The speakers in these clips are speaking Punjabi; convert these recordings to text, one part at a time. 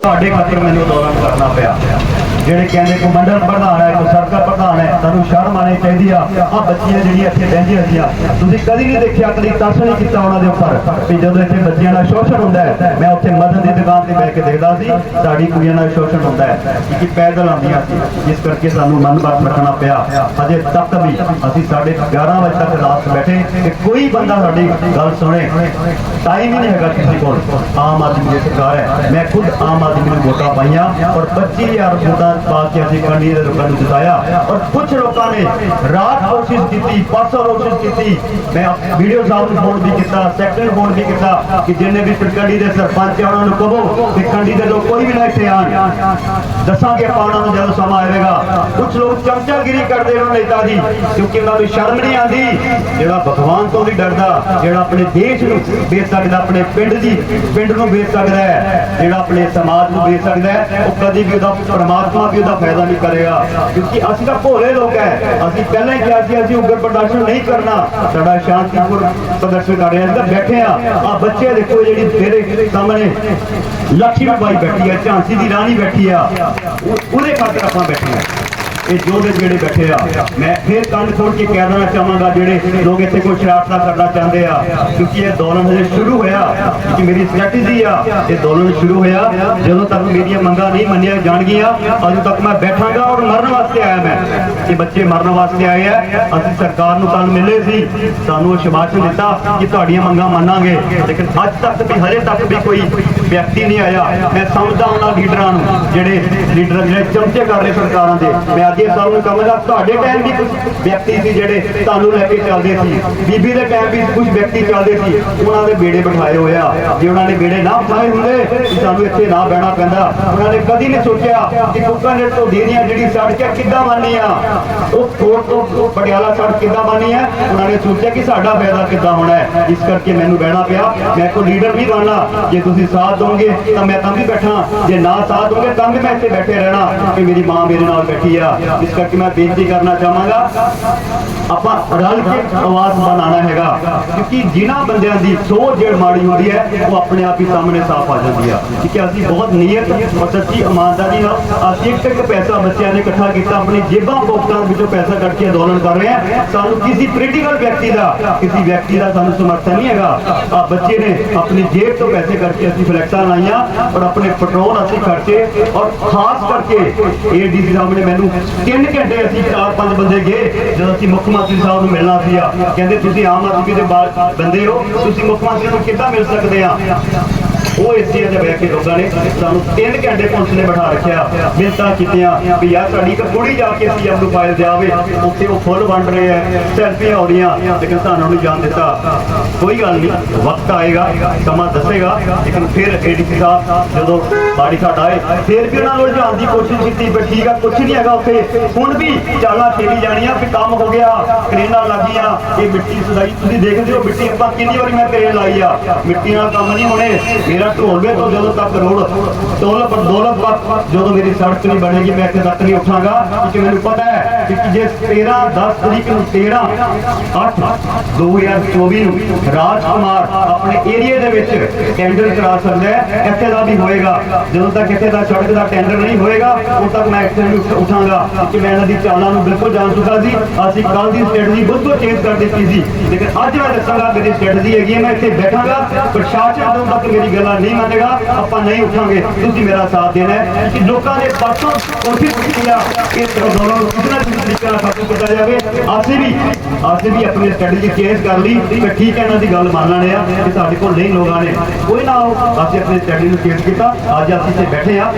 ਤੁਹਾਡੇ ਖਾਤਰ ਮੈਨੂੰ ਦੌਰਾਨ ਕਰਨਾ ਪਿਆ। ਜਿਹੜੇ ਕਹਿੰਦੇ ਕੋ ਮੰਡਲ ਪ੍ਰਧਾਨ ਹੈ ਕੋ ਸਰਕਲ ਪ੍ਰਧਾਨ ਹੈ ਤੁਹਾਨੂੰ ਸ਼ਰਮ ਆਣੀ ਚਾਹੀਦੀ ਆ। ਆ ਬੱਚੀਆਂ ਜਿਹੜੀਆਂ ਇੱਥੇ ਬਹਿੰਦੀਆਂ ਹੁੰਦੀਆਂ ਤੁਸੀਂ ਕਦੀ ਨਹੀਂ ਦੇਖਿਆ, ਕਦੀ ਤਰਸ ਨਹੀਂ ਕੀਤਾ ਉਹਨਾਂ ਦੇ ਉੱਪਰ ਵੀ ਜਦੋਂ ਇੱਥੇ ਬੱਚਿਆਂ ਦਾ ਸ਼ੋਸ਼ਣ ਹੁੰਦਾ ਹੈ, ਮੈਂ ਉੱਥੇ ਮਦਨ ਦੀ ਦੁਕਾਨ ਤੇ ਬਹਿ ਕੇ ਦੇਖਦਾ ਸੀ, ਸਾਡੀ ਕੁੜੀਆਂ ਦਾ ਸ਼ੋਸ਼ਣ ਹੁੰਦਾ ਹੈ ਕਿ ਪੈਦਲ ਆਉਂਦੀਆਂ ਸੀ ਇਸ ਕਰਕੇ ਸਾਨੂੰ ਮਨ ਬਾਤ ਰੱਖਣਾ ਪਿਆ। ਅਜੇ ਤੱਕ ਵੀ ਅਸੀਂ ਸਾਡੇ 11 ਵਜੇ ਤੱਕ ਰਾਤ ਬੈਠੇ ਤੇ ਕੋਈ ਬੰਦਾ ਸਾਡੀ ਗੱਲ ਸੁਣੇ। ਟਾਈਮ ਹੀ ਨਹੀਂ ਹੈਗਾ ਕਿਸੇ ਕੋਲ। ਆਮ ਆਦਮੀ ਦੀ ਸਰਕਾਰ ਹੈ। ਮੈਂ ਖੁਦ ਆਮ ਆਦਮੀ ਨੂੰ ਵੋਟਾਂ ਪਾਈਆਂ ਔਰ 25000 ਵੋਟਾਂ ਪਾ ਅਸੀਂ ਕੰਡੀ ਦੇ ਲੋਕਾਂ ਨੂੰ ਜਿਤਾਇਆ ਔਰ ਕੁਝ ਲੋਕਾਂ ਨੇ ਰਾਤ ਕੋਸ਼ਿਸ਼ ਕੀਤੀ, ਪਰਸੋਂ ਕੋਸ਼ਿਸ਼ ਕੀਤੀ। ਮੈਂ ਵੀਡੀਓ ਸਾਹਿਬ ਨੂੰ ਫੋਨ ਵੀ ਕੀਤਾ ਸੈਕਟਰ ਫੋਨ ਵੀ ਕੀਤਾ ਕਿ ਜਿੰਨੇ ਵੀ ਕੰਡੀ ਦੇ ਸਰਪੰਚ ਆ, ਉਹਨਾਂ ਨੂੰ ਕਹੋ ਕਿ ਕੰਡੀ ਦੇ ਲੋਕ ਕੋਈ ਵੀ ਨਾ ਇੱਥੇ ਆਣ। ਦੱਸਾਂਗੇ ਆਪਾਂ ਨੂੰ ਜਦੋਂ ਸਮਾਂ ਆਵੇਗਾ। ਕੁਝ ਲੋਕ ਚਮਚਾਗਿਰੀ ਕਰਦੇ ਉਹਨਾਂ ਨੇਤਾ ਦੀ ਕਿਉਂਕਿ ਉਹਨਾਂ ਨੂੰ ਸ਼ਰਮ ਨਹੀਂ ਆਉਂਦੀ। ਜਿਹੜਾ ਭਗਵਾਨ ਤੋਂ ਵੀ ਡਰਦਾ, ਜਿਹੜਾ ਆਪਣੇ ਦੇਸ਼ ਨੂੰ ਵੇਚ ਸਕਦਾ, ਆਪਣੇ ਪਿੰਡ ਦੀ ਪਿੰਡ ਨੂੰ ਵੇਚ ਸਕਦਾ ਹੈ, ਜਿਹੜਾ ਆਪਣੇ ਸਮਾਜ ਨੂੰ ਵੇਚ ਸਕਦਾ ਉਹ ਕਦੀ ਵੀ ਉਹਦਾ ਪਰਮਾਤਮਾ ਵੀ ਉਹਦਾ ਫਾਇਦਾ ਨਹੀਂ ਕਰੇਗਾ। ਕਿਉਂਕਿ ਅਸੀਂ ਤਾਂ ਭੋਲੇ ਲੋਕ ਹੈ ਅਸੀਂ ਪਹਿਲਾਂ ਹੀ ਕਿਹਾ ਸੀ, ਅਸੀਂ ਉਗਰ ਪ੍ਰਦਰਸ਼ਨ ਨਹੀਂ ਕਰਨਾ। ਸਾਡਾ ਸ਼ਾਂਤੀਪੁਰ ਪ੍ਰਦਰਸ਼ਨ ਕਰ ਰਹੇ। ਹਾਂ ਅਸੀਂ ਬੈਠੇ ਆ। ਆ ਬੱਚੇ ਦੇਖੋ ਜਿਹੜੀ ਤੇਰੇ ਸਾਹਮਣੇ ਲక్ష్ਮੀ ਬਾਈ ਬੈਠੀ ਹੈ ਝਾਂਸੀ ਦੀ ਰਾਣੀ ਬੈਠੀ ਆ। ਉਹਦੇ ਖਾਤਰ ਆਪਾਂ ਬੈਠੇ ਆ। ਇਹ ਜੋ ਦੇ ਜਿਹੜੇ ਬੈਠੇ ਆ, ਮੈਂ ਫੇਰ ਕੰਨ ਖੋਲ ਕੇ ਕਹਿ ਦੇਣਾ ਚਾਹਾਂਗਾ ਜਿਹੜੇ ਲੋਕ ਇੱਥੇ ਕੋਈ ਸ਼ਰਾਰਤਾਂ ਕਰਨਾ ਚਾਹੁੰਦੇ ਆ। ਕਿਉਂਕਿ ਇਹ ਦੌਲਨ ਹਜੇ ਸ਼ੁਰੂ ਹੋਇਆ ਕਿ ਮੇਰੀ ਸਟ੍ਰੈਟਜੀ ਆ, ਇਹ ਦੌਲਨ ਸ਼ੁਰੂ ਹੋਇਆ। ਜਦੋਂ ਤੱਕ ਮੇਰੀਆਂ ਮੰਗਾਂ ਨਹੀਂ ਮੰਨੀਆਂ ਜਾਣਗੀਆਂ ਉਦੋਂ ਤੱਕ ਮੈਂ ਬੈਠਾਂਗਾ ਔਰ ਮਰਨ ਵਾਸਤੇ ਆਇਆ ਮੈਂ। ਇਹ ਬੱਚੇ ਮਰਨ ਵਾਸਤੇ ਆਏ ਆ। ਅਸੀਂ ਸਰਕਾਰ ਨੂੰ ਕੱਲ ਮਿਲੇ ਸੀ। ਸਾਨੂੰ ਉਹ ਸ਼ਿਵਾਸ਼ਨ ਦਿੱਤਾ ਕਿ ਤੁਹਾਡੀਆਂ ਮੰਗਾਂ ਮੰਨਾਂਗੇ। ਲੇਕਿਨ ਅੱਜ ਤੱਕ ਵੀ, ਹਜੇ ਤੱਕ ਵੀ ਕੋਈ ਵਿਅਕਤੀ ਨਹੀਂ ਆਇਆ। ਮੈਂ ਸਮਝਦਾ ਉਹਨਾਂ ਲੀਡਰਾਂ ਨੂੰ, ਜਿਹੜੇ ਲੀਡਰ ਜਿਹੜੇ ਚਮਚੇ ਕਰ ਰਹੇ ਸਰਕਾਰਾਂ ਦੇ, ਮੈਂ ਅੱਜ ਇਹ ਸਭ ਨੂੰ ਕਹਾਂਗਾ ਤੁਹਾਡੇ ਟਾਈਮ ਵੀ ਕੁਝ ਵਿਅਕਤੀ ਸੀ ਜਿਹੜੇ ਤੁਹਾਨੂੰ ਲੈ ਕੇ ਚੱਲਦੇ ਸੀ। ਬੀਬੀ ਦੇ ਟਾਈਮ ਵੀ ਕੁਝ ਵਿਅਕਤੀ ਚੱਲਦੇ ਸੀ। ਉਹਨਾਂ ਦੇ ਬੇੜੇ ਬਿਠਾਏ ਹੋਏ ਆ। ਜੇ ਉਹਨਾਂ ਨੇ ਬੇੜੇ ਨਾ ਬਿਠਾਏ ਹੁੰਦੇ ਸਾਨੂੰ ਇੱਥੇ ਨਾ ਬਹਿਣਾ ਪੈਂਦਾ। ਉਹਨਾਂ ਨੇ ਕਦੀ ਨਹੀਂ ਸੋਚਿਆ ਕਿ ਕੁੱਕਰ ਤੋਂ ਦੇਰੀਆਂ ਜਿਹੜੀ ਸੜਕ ਹੈ ਕਿੱਦਾਂ ਬਣਨੀ ਆ ਉਹ ਕੋਟ ਤੋਂ ਪਟਿਆਲਾ ਸੜਕ ਕਿੱਦਾਂ ਬਣਨੀ ਹੈ? ਉਹਨਾਂ ਨੇ ਸੋਚਿਆ ਕਿ ਸਾਡਾ ਫਾਇਦਾ ਕਿੱਦਾਂ ਹੋਣਾ ਹੈ? ਇਸ ਕਰਕੇ ਮੈਨੂੰ ਬਹਿਣਾ ਪਿਆ। ਮੈਂ ਕੋਈ ਲੀਡਰ ਵੀ ਬਣਨਾ। ਜੇ ਤੁਸੀਂ ਸਾਥ ਦੋਗੇ, ਤਾਂ ਮੈਂ ਤਾਂ ਵੀ ਬੈਠਾ। ਜੇ ਨਾ ਸਾਥ ਦੋਗੇ ਤਾਂ ਵੀ ਮੈਂ ਇੱਥੇ ਬੈਠੇ ਰਹਿਣਾ ਕਿ ਮੇਰੀ ਮਾਂ ਮੇਰੇ ਨਾਲ ਬੈਠੀ ਆ। ਇਸ ਕਰਕੇ ਮੈਂ ਬੇਨਤੀ ਕਰਨਾ ਚਾਹਾਂਗਾ, ਆਪਾਂ ਰਲ ਕੇ ਆਵਾਜ਼ ਬਣਾਉਣਾ ਹੈਗਾ। ਕਿਉਂਕਿ ਜਿਨ੍ਹਾਂ ਬੰਦਿਆਂ ਦੀ ਸੋਚ ਜੜ ਮਾੜੀ ਹੁੰਦੀ ਹੈ, ਉਹ ਆਪਣੇ ਆਪ ਹੀ ਸਾਹਮਣੇ ਸਾਫ਼ ਆ ਜਾਂਦੀ ਆ। ਕਿਉਂਕਿ ਅਸੀਂ ਬਹੁਤ ਨੀਅਤ ਔਰ ਸੱਚੀ ਇਮਾਨਦਾਰੀ ਨਾਲ ਅਸੀਂ ਇੱਕ ਇੱਕ ਪੈਸਾ ਬੱਚਿਆਂ ਨੇ ਇਕੱਠਾ ਕੀਤਾ, ਆਪਣੀ ਜੇਬਾਂ ਪੋਕਟਾਂ ਵਿੱਚੋਂ ਪੈਸਾ ਕੱਢ ਕੇ ਅੰਦੋਲਨ ਕਰ ਰਹੇ ਹਾਂ। ਸਾਨੂੰ ਕਿਸੇ ਪੋਲੀਟੀਕਲ ਵਿਅਕਤੀ ਦਾ, ਕਿਸੇ ਵਿਅਕਤੀ ਦਾ ਸਾਨੂੰ ਸਮਰਥਨ ਨਹੀਂ ਹੈਗਾ। ਆ ਬੱਚੇ ਨੇ ਆਪਣੀ ਜੇਬ ਤੋਂ ਪੈਸੇ ਕਰਕੇ ਅਸੀਂ ਫਲੈਕਸਾਂ ਲਾਈਆਂ ਔਰ ਆਪਣੇ ਪੈਟਰੋਲ ਅਸੀਂ ਖਰਚੇ ਔਰ ਖਾਸ ਕਰਕੇ ਏਡੀਸੀ ਸਾਹਿਬ ਨੇ ਮੈਨੂੰ ਤਿੰਨ ਘੰਟੇ ਅਸੀਂ ਚਾਰ ਪੰਜ ਬੰਦੇ ਗਏ, ਜਦੋਂ ਅਸੀਂ ਮੁੱਖ ਮੰਤਰੀ ਸਾਹਿਬ ਨੂੰ ਮਿਲਣਾ ਸੀਗਾ। ਕਹਿੰਦੇ, ਤੁਸੀਂ ਆਮ ਆਦਮੀ ਦੇ ਬਾਹਰ ਬੰਦੇ ਹੋ, ਤੁਸੀਂ ਮੁੱਖ ਮੰਤਰੀ ਨੂੰ ਕਿੱਦਾਂ ਮਿਲ ਸਕਦੇ ਆ? ਉਹ ਇੱਥੇ ਤੇ ਬਹਿ ਕੇ ਲੋਕਾਂ ਨੇ ਸਾਨੂੰ 3 ਘੰਟੇ ਪੁਲਿਸ ਨੇ ਬਿਠਾ ਰੱਖਿਆ ਮਿਹਨਤਾਂ ਕੀਤੀਆਂ ਵੀ ਯਾਰ ਸਾਡੀ ਇੱਕ ਕੁੜੀ ਜਾ ਕੇ ਸੀਐਮ ਨੂੰ ਫਾਈਲ ਜਾਵੇ ਉੱਥੇ ਉਹ ਫੁੱਲ ਵੰਡ ਰਹੇ ਆ ਸੈਲਫੀਆਂ ਹੋ ਰਹੀਆਂ, ਲੇਕਿਨ ਤੁਹਾਨੂੰ ਨਹੀਂ ਜਾਣ ਦਿੱਤਾ। ਕੋਈ ਗੱਲ ਨਹੀਂ, ਵਕਤ ਆਏਗਾ, ਸਮਾਂ ਦੱਸੇਗਾ, ਲੇਕਿਨ ਫਿਰ ਏਡੀਸੀ ਸਾਹਿਬ ਜਦੋਂ ਬਾੜੀ ਸਾਡਾ ਆਏ, ਫਿਰ ਵੀ ਉਹਨਾਂ ਨੂੰ ਲਿਜਾਣ ਦੀ ਕੋਸ਼ਿਸ਼ ਕੀਤੀ ਪਰ ਠੀਕ ਆ ਕੁਝ ਨਹੀਂ ਹੈਗਾ ਉੱਥੇ। ਹੁਣ ਵੀ ਚਾਲਾਂ ਖੇਲੀ ਜਾਣੀਆਂ, ਵੀ ਕੰਮ ਹੋ ਗਿਆ ਕਰੇਨਾਂ ਲੱਗੀਆਂ ਇਹ ਮਿੱਟੀ ਸਦਾਈ, ਤੁਸੀਂ ਦੇਖਦੇ ਹੋ ਮਿੱਟੀ ਆਪਾਂ ਕਿੰਨੀ ਵਾਰੀ ਮੈਂ ਕਰੇਨ ਲਾਈ ਆ। ਮਿੱਟੀ ਨਾਲ ਕੰਮ ਨਹੀਂ ਹੋਣੇ। ਮੇਰਾ ਢੋਲਵੇ ਤੋਂ ਜਦੋਂ ਤੱਕ ਰੋੜ ਦੌਲਤ ਦੌਲਤ ਤੱਕ ਜਦੋਂ ਮੇਰੀ ਸੜਕ ਨਹੀਂ ਬਣੇਗੀ, ਮੈਂ ਇੱਥੇ ਤੱਕ ਨਹੀਂ ਉੱਠਾਂਗਾ। ਕਿਉਂਕਿ ਮੈਨੂੰ ਪਤਾ ਹੈ ਕਿ ਜੇ 13 10 ਤਰੀਕ ਨੂੰ 13 8 2024 ਨੂੰ ਰਾਜ ਕੁਮਾਰ ਆਪਣੇ ਏਰੀਆ ਦੇ ਵਿੱਚ ਟੈਂਡਰ ਕਰਾ ਸਕਦਾ ਹੈ। ਇੱਥੇ ਦਾ ਵੀ ਹੋਏਗਾ। ਜਦੋਂ ਤੱਕ ਇੱਥੇ ਦਾ ਸੜਕ ਦਾ ਟੈਂਡਰ ਨਹੀਂ ਹੋਏਗਾ, ਉਦੋਂ ਤੱਕ ਮੈਂ ਇੱਥੇ ਉਠਾਂਗਾ ਕਿ ਮੈਂ ਇਹਨਾਂ ਦੀ ਚਾਲਾਂ ਨੂੰ ਬਿਲਕੁਲ ਜਾਣ ਚੁੱਕਾ ਸੀ। ਅਸੀਂ ਕੱਲ ਦੀ ਸਟ੍ਰੈਟਜੀ ਬਿਲਕੁਲ ਚੇਂਜ ਕਰ ਦਿੱਤੀ ਸੀ। ਲੇਕਿਨ ਅੱਜ ਮੈਂ ਦੱਸਾਂਗਾ ਮੇਰੀ ਸਟ੍ਰੈਟਜੀ ਹੈਗੀ ਹੈ, ਮੈਂ ਇੱਥੇ ਬੈਠਾਂਗਾ। ਪ੍ਰਸ਼ਾਸਨ ਜਦੋਂ ਤੱਕ ਮੇਰੀ ਗੱਲਾਂ ਨਹੀਂ ਮੰਨੇਗਾ। ਆਪਾਂ ਨਹੀਂ ਉਠਾਂਗੇ। ਤੁਸੀਂ ਮੇਰਾ ਸਾਥ ਦੇਣਾ ਹੈ ਕਿ ਲੋਕਾਂ ਨੇ ਪਰਸੋਂ ਕੋਸ਼ਿਸ਼ ਕੀਤੀ ਆ ਕਿ ਦੋਨੋਂ ਨੂੰ ਕਿਸੇ ਤਰੀਕੇ ਨਾਲ ਖਤਮ ਕੀਤਾ ਜਾਵੇ। ਅਸੀਂ ਵੀ ਅਸੀਂ ਵੀ ਆਪਣੀ ਸਟ੍ਰੈਟਜੀ ਚੇਂਜ ਕਰ ਲਈ ਕਿ ਠੀਕ ਹੈ, ਇਹਨਾਂ ਦੀ ਗੱਲ ਮੰਨ ਲੈਣੇ ਆ ਕਿ ਸਾਡੇ ਕੋਲ ਨਹੀਂ ਲੋਕਾਂ ਨੇ ਕੋਈ ਨਾ ਅਸੀਂ ਆਪਣੀ ਸਟ੍ਰੈਟਜੀ ਨੂੰ ਚੇਂਜ ਕੀਤਾ। ਅੱਜ ਅਸੀਂ ਇੱਥੇ ਬੈਠੇ ਆ।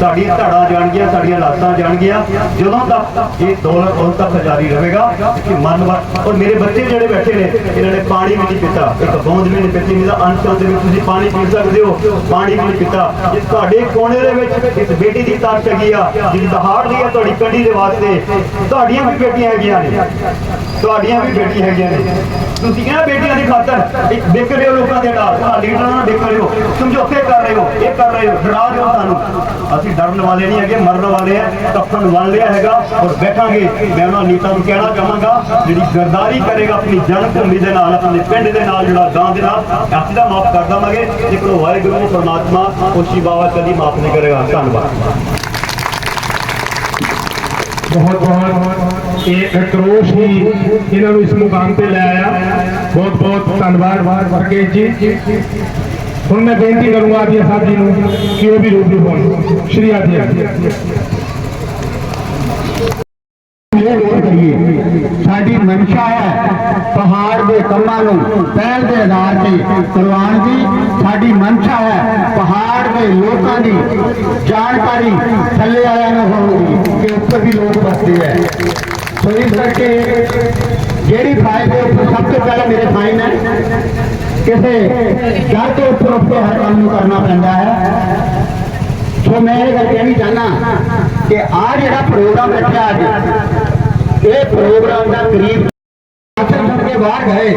ਸਾਡੀਆਂ ਧੜਾਂ ਜਾਣਗੀਆਂ ਸਾਡੀਆਂ ਲਾਸ਼ਾਂ ਜਾਣਗੀਆਂ ਜਦੋਂ ਤੱਕ ਇਹ ਦੌਲਤ ਉਦੋਂ ਤੱਕ ਜਾਰੀ ਰਹੇਗਾ ਕਿ ਮਨ ਔਰ ਮੇਰੇ ਬੱਚੇ ਜਿਹੜੇ ਬੈਠੇ ਨੇ, ਇਹਨਾਂ ਨੇ ਪਾਣੀ ਵੀ ਨਹੀਂ ਪੀਤਾ। ਇੱਕ ਬੂੰਦ ਵੀ ਨਹੀਂ ਪੀਤੀ ਨਹੀਂ ਤਾਂ ਦੇ ਵਿੱਚ ਤੁਸੀਂ ਪਾਣੀ ਪੀ ਸਕਦੇ ਹੋ। ਪਾਣੀ ਵੀ ਨਹੀਂ ਪੀਤਾ। ਇਸ ਤੁਹਾਡੇ ਕੋਨੇ ਦੇ ਵਿੱਚ ਇਸ ਬੇਟੀ ਦੀ ਤਾਕਤ ਹੈਗੀ ਆ, ਜਿਹਦੀ ਦਹਾੜ ਦੀ ਹੈ ਤੁਹਾਡੀ ਕੰਢੀ ਦੇ ਵਾਸਤੇ ਤੁਹਾਡੀਆਂ ਵੀ ਬੇਟੀਆਂ ਹੈਗੀਆਂ ਨੇ। ਤੁਹਾਡੀਆਂ ਵੀ ਬੇਟੀਆਂ ਹੈਗੀਆਂ ਨੇ। ਤੁਸੀਂ ਇਹਨਾਂ ਬੇਟੀਆਂ ਦੀ ਖਾਤਰ ਦੇਖ ਰਹੇ ਹੋ ਲੋਕਾਂ ਦੇ ਨਾਲ। ਆ ਲੀਡਰਾਂ ਨਾਲ ਵਿਕ ਰਹੇ ਹੋ। ਸਮਝੌਤੇ ਕਰ ਰਹੇ ਹੋ। ਇਹ ਕਰ ਰਹੇ ਹੋ। ਡਰਾ ਰਹੇ ਹੋ ਸਾਨੂੰ। ਅਸੀਂ ਡਰਨ ਵਾਲੇ ਨਹੀਂ ਹੈਗੇ, ਮਰਨ ਵਾਲੇ ਆ। ਕਫਨ ਬਣ ਲਿਆ ਹੈਗਾ ਔਰ ਬੈਠਾਂਗੇ। ਮੈਂ ਉਹਨਾਂ ਨੀਤਾਂ ਨੂੰ ਕਹਿਣਾ ਚਾਹਾਂਗਾ, ਜਿਹੜੀ ਗਰਦਾਰੀ ਕਰੇਗਾ ਆਪਣੀ ਜਨਮ ਭੂਮੀ ਦੇ ਨਾਲ, ਆਪਣੇ ਪਿੰਡ ਦੇ ਨਾਲ, ਜਿਹੜਾ ਗਾਂ ਦੇ ਨਾਲ ਅਸੀਂ ਦਾ ਮਾਫ ਕਰ ਦਵਾਂਗੇ ਲੇਕਿਨ ਵਾਹਿਗੁਰੂ ਪਰਮਾਤਮਾ ਖੁਸ਼ੀ ਬਾਬਾ ਕਦੀ ਮਾਫ ਨਹੀਂ ਕਰੇਗਾ। ਧੰਨਵਾਦ। ਬਹੁਤ ਬਹੁਤ ਇਹ ਅਕਰੋਸ਼ ਹੀ ਇਹਨਾਂ ਨੂੰ ਇਸ ਮੁਕਾਮ ਤੇ ਲੈ ਆਇਆ। ਬਹੁਤ ਬਹੁਤ ਧੰਨਵਾਦ ਵਰਗੇਸ਼ ਜੀ। ਹੁਣ ਮੈਂ ਬੇਨਤੀ ਕਰੂੰਗਾ ਆਦੀ ਸਾਹਿਬ ਜੀ ਨੂੰ ਕਿ ਉਹ ਵੀ ਰੂਬਰੂ ਹੋਣ। ਸ਼੍ਰੀ ਆਦੀ ਸਾਡੀ ਮਨਸ਼ਾ ਹੈ ਪਹਾੜ ਦੇ ਕੰਮਾਂ ਨੂੰ, ਪਹਿਲ ਦੇ ਆਧਾਰ ਤੇ ਕਰਵਾਉਣ ਦੀ। ਸਾਡੀ ਮਨਸ਼ਾ ਹੈ ਪਹਾੜ ਦੇ ਲੋਕਾਂ ਦੀ ਜਾਣਕਾਰੀ ਥੱਲੇ ਵਾਲਿਆਂ ਨੂੰ ਵੀ ਹੈ। ਸੋ ਇਸ ਕਰਕੇ ਜਿਹੜੀ ਫਾਈਲ ਦੇ ਉੱਪਰ ਸਭ ਤੋਂ ਪਹਿਲਾਂ ਮੇਰੇ ਫਾਈਨ ਹੈ ਕਿਸੇ ਜੜ ਤੋਂ ਉੱਪਰ ਉੱਠ ਹਰ ਕੰਮ ਨੂੰ ਕਰਨਾ ਪੈਂਦਾ ਹੈ। ਸੋ ਮੈਂ ਇਹ ਗੱਲ ਕਹਿਣੀ ਚਾਹਨਾ ਕਿ ਆ ਜਿਹੜਾ ਪ੍ਰੋਗਰਾਮ ਰੱਖਿਆ ਅੱਜ ਇਹ ਪ੍ਰੋਗਰਾਮ ਦਾ ਕਰੀਬ ਕੇ ਬਾਹਰ ਗਏ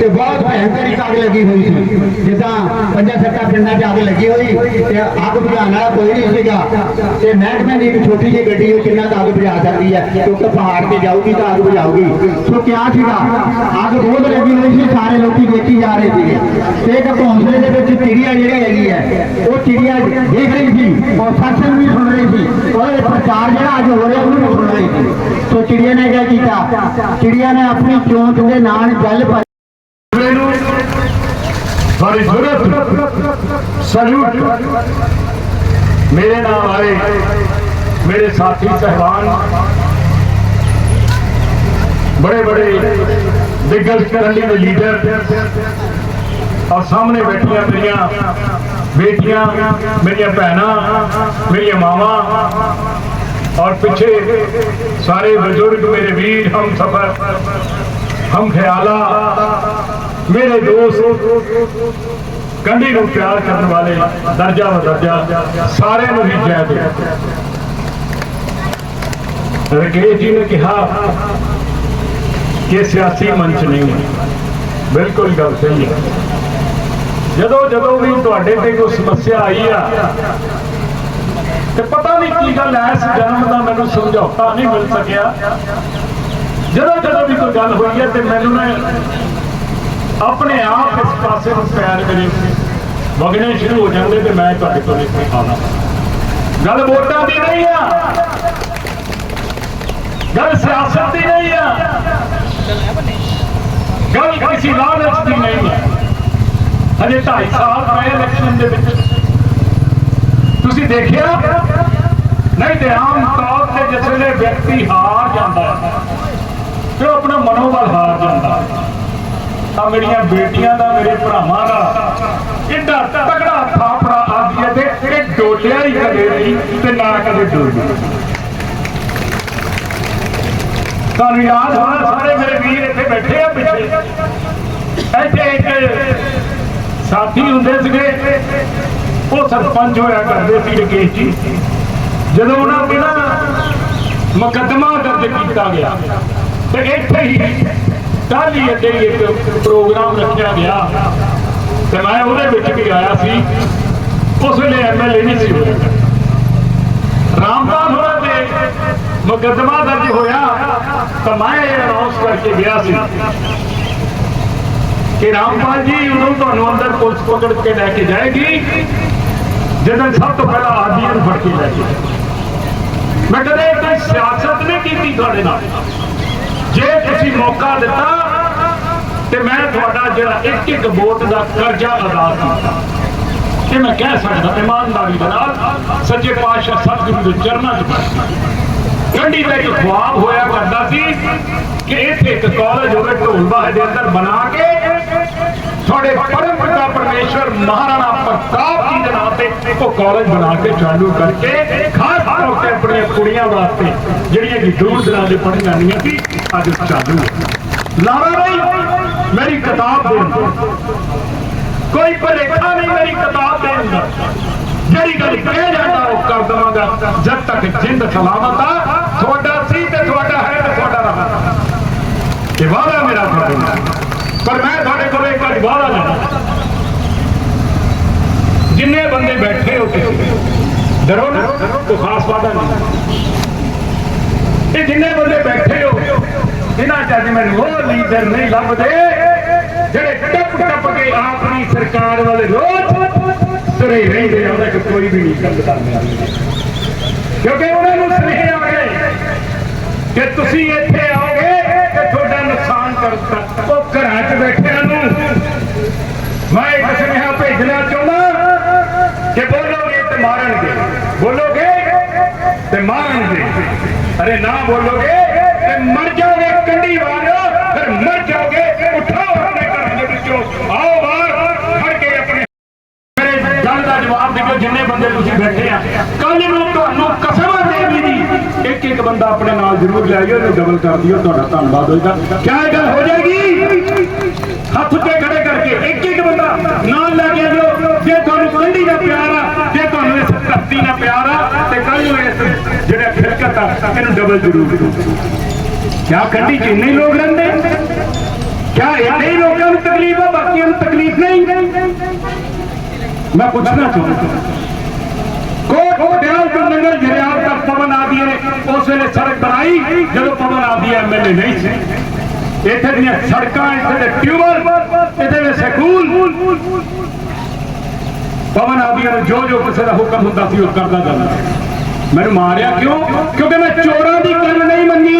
ਤੇ ਬਹੁਤ ਭੈਂਕਰ ਅੱਗ ਲੱਗੀ ਹੋਈ ਸੀ। ਜਿੱਦਾਂ ਪੰਜਾਂ ਸੱਤਾਂ ਪਿੰਡਾਂ 'ਚ ਅੱਗ ਲੱਗੀ ਹੋਈ ਤੇ ਅੱਗ ਬੁਝਾਉਣ ਵਾਲਾ ਕੋਈ ਨਹੀਂ ਸੀਗਾ। ਤੇ ਮਹਿਕਮੇ ਦੀ ਇੱਕ ਛੋਟੀ ਜਿਹੀ ਗੱਡੀ ਉਹ ਕਿੰਨਾ ਅੱਗ ਬੁਝਾ ਸਕਦੀ ਹੈ? ਕਿਉਂਕਿ ਪਹਾੜ ਤੇ ਜਾਊਗੀ ਤਾਂ ਅੱਗ ਬੁਝਾਊਗੀ। ਸੋ ਕਿਆ ਸੀਗਾ, ਅੱਗ ਬਹੁਤ ਲੱਗੀ ਹੋਈ ਸੀ, ਸਾਰੇ ਲੋਕੀ ਦੇਖੀ ਜਾ ਰਹੇ ਸੀਗੇ। ਤੇ ਇੱਕ ਘੋਂਸਲੇ ਦੇ ਵਿੱਚ ਚਿੜੀਆ ਜਿਹੜੀ ਹੈਗੀ ਹੈ, ਉਹ ਚਿੜੀਆ ਦੇਖ ਰਹੀ ਸੀ ਔਰ ਸਤਸੰਗ ਵੀ ਸੁਣ ਰਹੀ ਸੀ। ਔਰ ਪ੍ਰਚਾਰ ਜਿਹੜਾ ਅੱਜ ਹੋ ਰਿਹਾ ਉਹਨੂੰ ਵੀ ਸੁਣ ਰਹੀ ਸੀ। ਸੋ ਚਿੜੀਆ ਨੇ ਕਿਆ ਕੀਤਾ? ਚਿੜੀਆ ਨੇ ਆਪਣੀ ਚੋਂਚ ਦੇ ਨਾਲ ਜਲ ਭਰ ਨੂੰ ਸਾਡੀ ਜ਼ਰੂਰਤ ਸਲੂਟ। ਮੇਰੇ ਨਾਲ ਆਏ ਮੇਰੇ ਸਾਥੀ ਸਹਿਬਾਨ। ਬੜੇ ਬੜੇ ਦਿਗਲ ਕਰੰਡੀ ਦੇ ਲੀਡਰ ਔਰ ਸਾਹਮਣੇ ਬੈਠੀਆਂ ਮੇਰੀਆਂ ਬੇਟੀਆਂ, ਮੇਰੀਆਂ ਭੈਣਾਂ, ਮੇਰੀਆਂ ਮਾਵਾਂ। ਔਰ ਪਿੱਛੇ ਸਾਰੇ ਬਜ਼ੁਰਗ ਮੇਰੇ ਵੀਰ ਹਮ ਸਫਰ ਹਮ ਖਿਆਲਾ ਮੇਰੇ ਦੋਸਤ ਕੰਢੀ ਨੂੰ ਪਿਆਰ ਕਰਨ ਵਾਲੇ ਦਰਜਾ ਬਦਰਜਾ ਸਾਰਿਆਂ ਨੂੰ ਹੀ ਜੈ ਦੇ ਰਕੇਸ਼ ਜੀ ਨੇ ਕਿਹਾ ਕਿ ਸਿਆਸੀ ਮੰਚ ਨਹੀਂ ਹੈ ਬਿਲਕੁਲ ਗੱਲ ਸਹੀ ਹੈ ਜਦੋਂ ਜਦੋਂ ਵੀ ਤੁਹਾਡੇ ਤੇ ਕੋਈ ਸਮੱਸਿਆ ਆਈ ਆ ਤੇ ਪਤਾ ਨਹੀਂ ਕੀ ਗੱਲ ਐ, ਇਸ ਜਨਮ ਦਾ ਮੈਨੂੰ ਸਮਝੌਤਾ ਨਹੀਂ ਮਿਲ ਸਕਿਆ। ਜਦੋਂ ਜਦੋਂ ਵੀ ਕੋਈ ਗੱਲ ਹੋਈ ਹੈ ਤੇ ਮੈਨੂੰ ਨਾ ਆਪਣੇ ਆਪ ਇਸ ਪਾਸੇ ਨੂੰ ਪੈਰ ਮੇਰੇ ਵਗਣੇ ਸ਼ੁਰੂ ਹੋ ਜਾਂਦੇ ਤੇ ਮੈਂ ਤੁਹਾਡੇ ਤੋਂ ਇੱਥੇ ਆਉਣਾ। ਗੱਲ ਵੋਟਾਂ ਦੀ ਨਹੀਂ ਆ। ਗੱਲ ਸਿਆਸਤ ਦੀ ਨਹੀਂ ਆ। ਗੱਲ ਕਿਸੇ ਲਾਲਚ ਦੀ ਨਹੀਂ ਹੈ ਹਜੇ 2.5 ਸਾਲ ਪਏ ਇਲੈਕਸ਼ਨ ਦੇ ਵਿੱਚ। ਤੁਸੀਂ ਦੇਖਿਆ? ਨਹੀਂ ਤੇ ਆਮ ਤੌਰ ਤੇ ਜਿਸ ਵੇਲੇ ਵਿਅਕਤੀ ਹਾਰ ਜਾਂਦਾ ਹੈ, ਤੇ ਉਹ ਆਪਣਾ ਮਨੋਬਲ ਹਾਰ ਜਾਂਦਾ ਹੈ। ਤਾਂ ਮੇਰੀਆਂ ਬੇਟੀਆਂ ਦਾ, ਮੇਰੇ ਭਰਾਵਾਂ ਦਾ ਕਿੱਡਾ ਤਗੜਾ ਥਾਪੜਾ ਆਦੀ ਹੈ ਤੇ ਇਹ ਡੋਲਿਆ ਹੀ ਕਦੇ ਨਹੀਂ ਤੇ ਨਾ ਕਦੇ ਡੋਲਿਆ ਤੁਹਾਨੂੰ ਯਾਦ ਹੋਣਾ, ਸਾਰੇ ਮੇਰੇ ਵੀਰ ਇੱਥੇ ਬੈਠੇ ਆ ਪਿੱਛੇ। ਇੱਥੇ ਇੱਕ ਸਾਥੀ ਹੁੰਦੇ ਸੀਗੇ ਉਹ ਸਰਪੰਚ ਹੋਇਆ ਕਰਦੇ ਸੀ ਰਕੇਸ਼ ਜੀ। ਜਦੋਂ ਉਹਨਾਂ ਤੇ ਨਾ ਮੁਕੱਦਮਾ ਦਰਜ ਕੀਤਾ ਗਿਆ, ਤੇ ਇੱਥੇ ਹੀ ਟਾਲੀ ਅੱਡੇ ਇੱਕ ਪ੍ਰੋਗਰਾਮ ਰੱਖਿਆ ਗਿਆ। ਤੇ ਮੈਂ ਉਹਦੇ ਵਿੱਚ ਵੀ ਆਇਆ ਸੀ। ਉਸ ਵੇਲੇ ਐਮਐਲਏ ਨਹੀਂ ਸੀ ਹੋਇਆ ਰਾਮਦਾਸ ਹੋਣਾ ਤੇ ਮੁਕੱਦਮਾ ਦਰਜ ਹੋਇਆ, ਤਾਂ ਮੈਂ ਇਹ ਅਨਾਉਂਸ ਕਰਕੇ ਗਿਆ ਸੀ ਕਿ ਰਾਮਪਾਲ ਜੀ, ਉਦੋਂ ਤੁਹਾਨੂੰ ਅੰਦਰ ਪੁਲਿਸ ਪਕੜ ਕੇ ਲੈ ਕੇ ਜਾਏਗੀ। ਜਦੋਂ ਸਭ ਤੋਂ ਪਹਿਲਾਂ ਆਦੀ ਨੂੰ ਫੜ ਕੇ ਲੈ ਕੇ ਮੈਂ ਕਦੇ ਕੋਈ ਸਿਆਸਤ ਨਹੀਂ ਕੀਤੀ ਤੁਹਾਡੇ ਨਾਲ। ਜੇ ਤੁਸੀਂ ਮੌਕਾ ਦਿੱਤਾ ਤੇ ਮੈਂ ਤੁਹਾਡਾ ਜਿਹੜਾ ਇੱਕ ਇੱਕ ਵੋਟ ਦਾ ਕਰਜ਼ਾ ਅਦਾ ਕੀਤਾ। ਤੇ ਮੈਂ ਕਹਿ ਸਕਦਾ, ਇਮਾਨਦਾਰੀ ਦੇ ਨਾਲ ਸੱਚੇ ਪਾਤਸ਼ਾਹ ਸਤਿਗੁਰੂ ਦੇ ਚਰਨਾਂ 'ਚ ਬੈਠ ਕੰਢੀ ਦਾ ਇੱਕ ਖੁਆਬ ਹੋਇਆ ਕਰਦਾ ਸੀ ਕਿ ਇੱਥੇ ਇੱਕ ਕਾਲਜ ਹੋਵੇ ਢੋਲਬਾਹ ਦੇ ਅੰਦਰ ਬਣਾ ਕੇ ਤੁਹਾਡੇ ਪਰਮ ਪਿਤਾ ਪਰਮੇਸ਼ਵਰ ਮਹਾਰਾਣਾ ਪ੍ਰਤਾਪ ਜੀ ਦੇ ਨਾਂ ਤੇ ਉਹ ਕਾਲਜ ਬਣਾ ਕੇ ਚਾਲੂ ਕਰਕੇ ਖਾਸ ਤੌਰ ਤੇ ਆਪਣੀਆਂ ਕੁੜੀਆਂ ਵਾਸਤੇ ਜਿਹੜੀਆਂ ਕਿ ਦੂਰ ਦਰਾਂ ਦੇ ਪੜ੍ਹੀਆਂ ਨਹੀਂ ਸੀ ਅੱਜ ਚਾਲੂ ਹੈ। ਲਾਰਾ ਨਹੀਂ ਮੇਰੀ ਕਿਤਾਬ ਦੇ ਅੰਦਰ ਕੋਈ ਭਲੇਖਾ ਨਹੀਂ ਮੇਰੀ ਕਿਤਾਬ ਦੇ ਅੰਦਰ ਜਿਹੜੀ ਗੱਲ ਕਹਿ ਜਾਂਦਾ ਉਹ ਕਰ ਦਵਾਂਗਾ ਜਦ ਤੱਕ ਜਿੰਦ ਸਲਾਮਤ ਆ ਤੁਹਾਡਾ ਸੀ ਤੇ ਤੁਹਾਡਾ ਹੈ ਤੇ ਤੁਹਾਡਾ ਪਰ ਮੈਂ ਤੁਹਾਡੇ ਕੋਲ ਇੱਕ ਵਾਰੀ ਵਾਅਦਾ ਲੈਣਾ ਜਿੰਨੇ ਬੰਦੇ ਬੈਠੇ ਹੋ ਤੁਸੀਂ, ਡਰੋ ਨਾ, ਕੋਈ ਖਾਸ ਵਾਅਦਾ ਨਹੀਂ। ਇਹ ਜਿੰਨੇ ਬੰਦੇ ਬੈਠੇ ਹੋ, ਇਹਨਾਂ ਚ ਅੱਜ ਮੈਨੂੰ ਉਹ ਲੀਡਰ ਨਹੀਂ ਲੱਭਦੇ, ਜਿਹੜੇ ਟੱਪ ਟੱਪ ਕੇ ਆਪਣੀ ਸਰਕਾਰ ਵਾਲੇ ਰੋਜ਼ ਤੁਰੇ ਰਹਿੰਦੇ ਆ, ਉਹਦੇ ਕੋਈ ਵੀ ਨਹੀਂ ਗੱਲ ਕਰਨੇ। ਕਿਉਂਕਿ ਉਹਨਾਂ ਨੂੰ ਸੁਨੇਹੇ ਆ ਗਏ ਕਿ ਤੁਸੀਂ ਇੱਥੇ ਨੁਕਸਾਨ ਉਹ ਘਰਾਂ 'ਚ ਬੈਠਿਆਂ ਨੂੰ ਮੈਂ ਇੱਕ ਸੁਨੇਹਾ ਭੇਜਣਾ ਚਾਹੁੰਦਾ ਕਿ ਬੋਲੋਗੇ ਤੇ ਮਾਰਨਗੇ। ਬੋਲੋਗੇ ਤੇ ਮਾਰਨਗੇ। ਅਰੇ ਨਾ ਬੋਲੋਗੇ ਤੇ ਮਰ ਜਾਓਗੇ ਕੰਢੀ ਵਾਲਿਓ ਫਿਰ ਮਰ ਜਾਓਗੇ ਉਠਾਓ ਆਪਣੇ ਘਰਾਂ ਦੇ ਵਿੱਚੋਂ ਆਓ ਬਾਹਰ ਖੜ ਕੇ ਆਪਣੇ ਮੇਰੇ ਗੱਲ ਦਾ ਜਵਾਬ ਦਿਓ ਜਿੰਨੇ ਬੰਦੇ ਤੁਸੀਂ ਬੈਠੇ ਆ ਕੱਲ ਨੂੰ ਤੁਹਾਨੂੰ ਕਸਮ ਦੇਵੀ ਦੀ ਇੱਕ ਬੰਦਾ ਆਪਣੇ ਨਾਲ ਜ਼ਰੂਰ ਲੈ ਆਇਓ, ਇਹਨੂੰ ਡਬਲ ਕਰ ਦਿਓ, ਤੁਹਾਡਾ ਧੰਨਵਾਦ ਹੋਏਗਾ। ਕਿਆ ਇਹ ਗੱਲ ਹੋ ਜਾਏਗੀ? ਹੱਥ ਉੱਤੇ ਖੜੇ ਕਰਕੇ ਇੱਕ ਇੱਕ ਬੰਦਾ ਨਾਲ ਲੈ ਕੇ ਆਇਓ। ਜੇ ਤੁਹਾਨੂੰ ਕੰਢੀ ਦਾ ਪਿਆਰ ਆ, ਜੇ ਤੁਹਾਨੂੰ ਇਸ ਧਰਤੀ ਨਾਲ ਪਿਆਰ ਆ, ਤੇ ਕੱਲ ਨੂੰ ਇਸ ਜਿਹੜਾ ਫਿਰਕਤ ਆ, ਇਹਨੂੰ ਡਬਲ ਜ਼ਰੂਰ ਦਿਓ ਕਿਆ ਕੰਢੀ ਚ ਇੰਨੇ ਲੋਕ ਰਹਿੰਦੇ? ਕਿਆ ਇੰਨੇ ਲੋਕਾਂ ਨੂੰ ਤਕਲੀਫ ਆ, ਬਾਕੀਆਂ ਨੂੰ ਤਕਲੀਫ ਨਹੀਂ? ਮੈਂ ਪੁੱਛਣਾ ਚਾਹੁੰਦਾ। ਤੋਂ ਨੰਗਲ ਜਰਿਆਬ ਤੱਕ ਪਵਨ ਆਦੀਏ ਨੇ ਉਸ ਵੇਲੇ ਸੜਕ ਬਣਾਈ, ਜਦੋਂ ਪਵਨ ਆਦੀਏ ਐਮਐਲਏ ਨਹੀਂ ਸੀ। ਇੱਥੇ ਦੀਆਂ ਸੜਕਾਂ, ਇੱਥੇ ਦੇ ਟਿਊਬਲ ਇੱਥੇ ਦੇ ਸਕੂਲ। ਪਵਨ ਆਦੀਏ ਨੂੰ ਜੋ ਜੋ ਕਿਸੇ ਦਾ ਹੁਕਮ ਹੁੰਦਾ ਸੀ, ਉਹ ਕਰਦਾ ਜਾਂਦਾ ਮੈਨੂੰ ਮਾਰਿਆ ਕਿਉਂ? ਕਿਉਂਕਿ ਮੈਂ ਚੋਰਾਂ ਦੀ ਗੱਲ ਨਹੀਂ ਮੰਨੀ।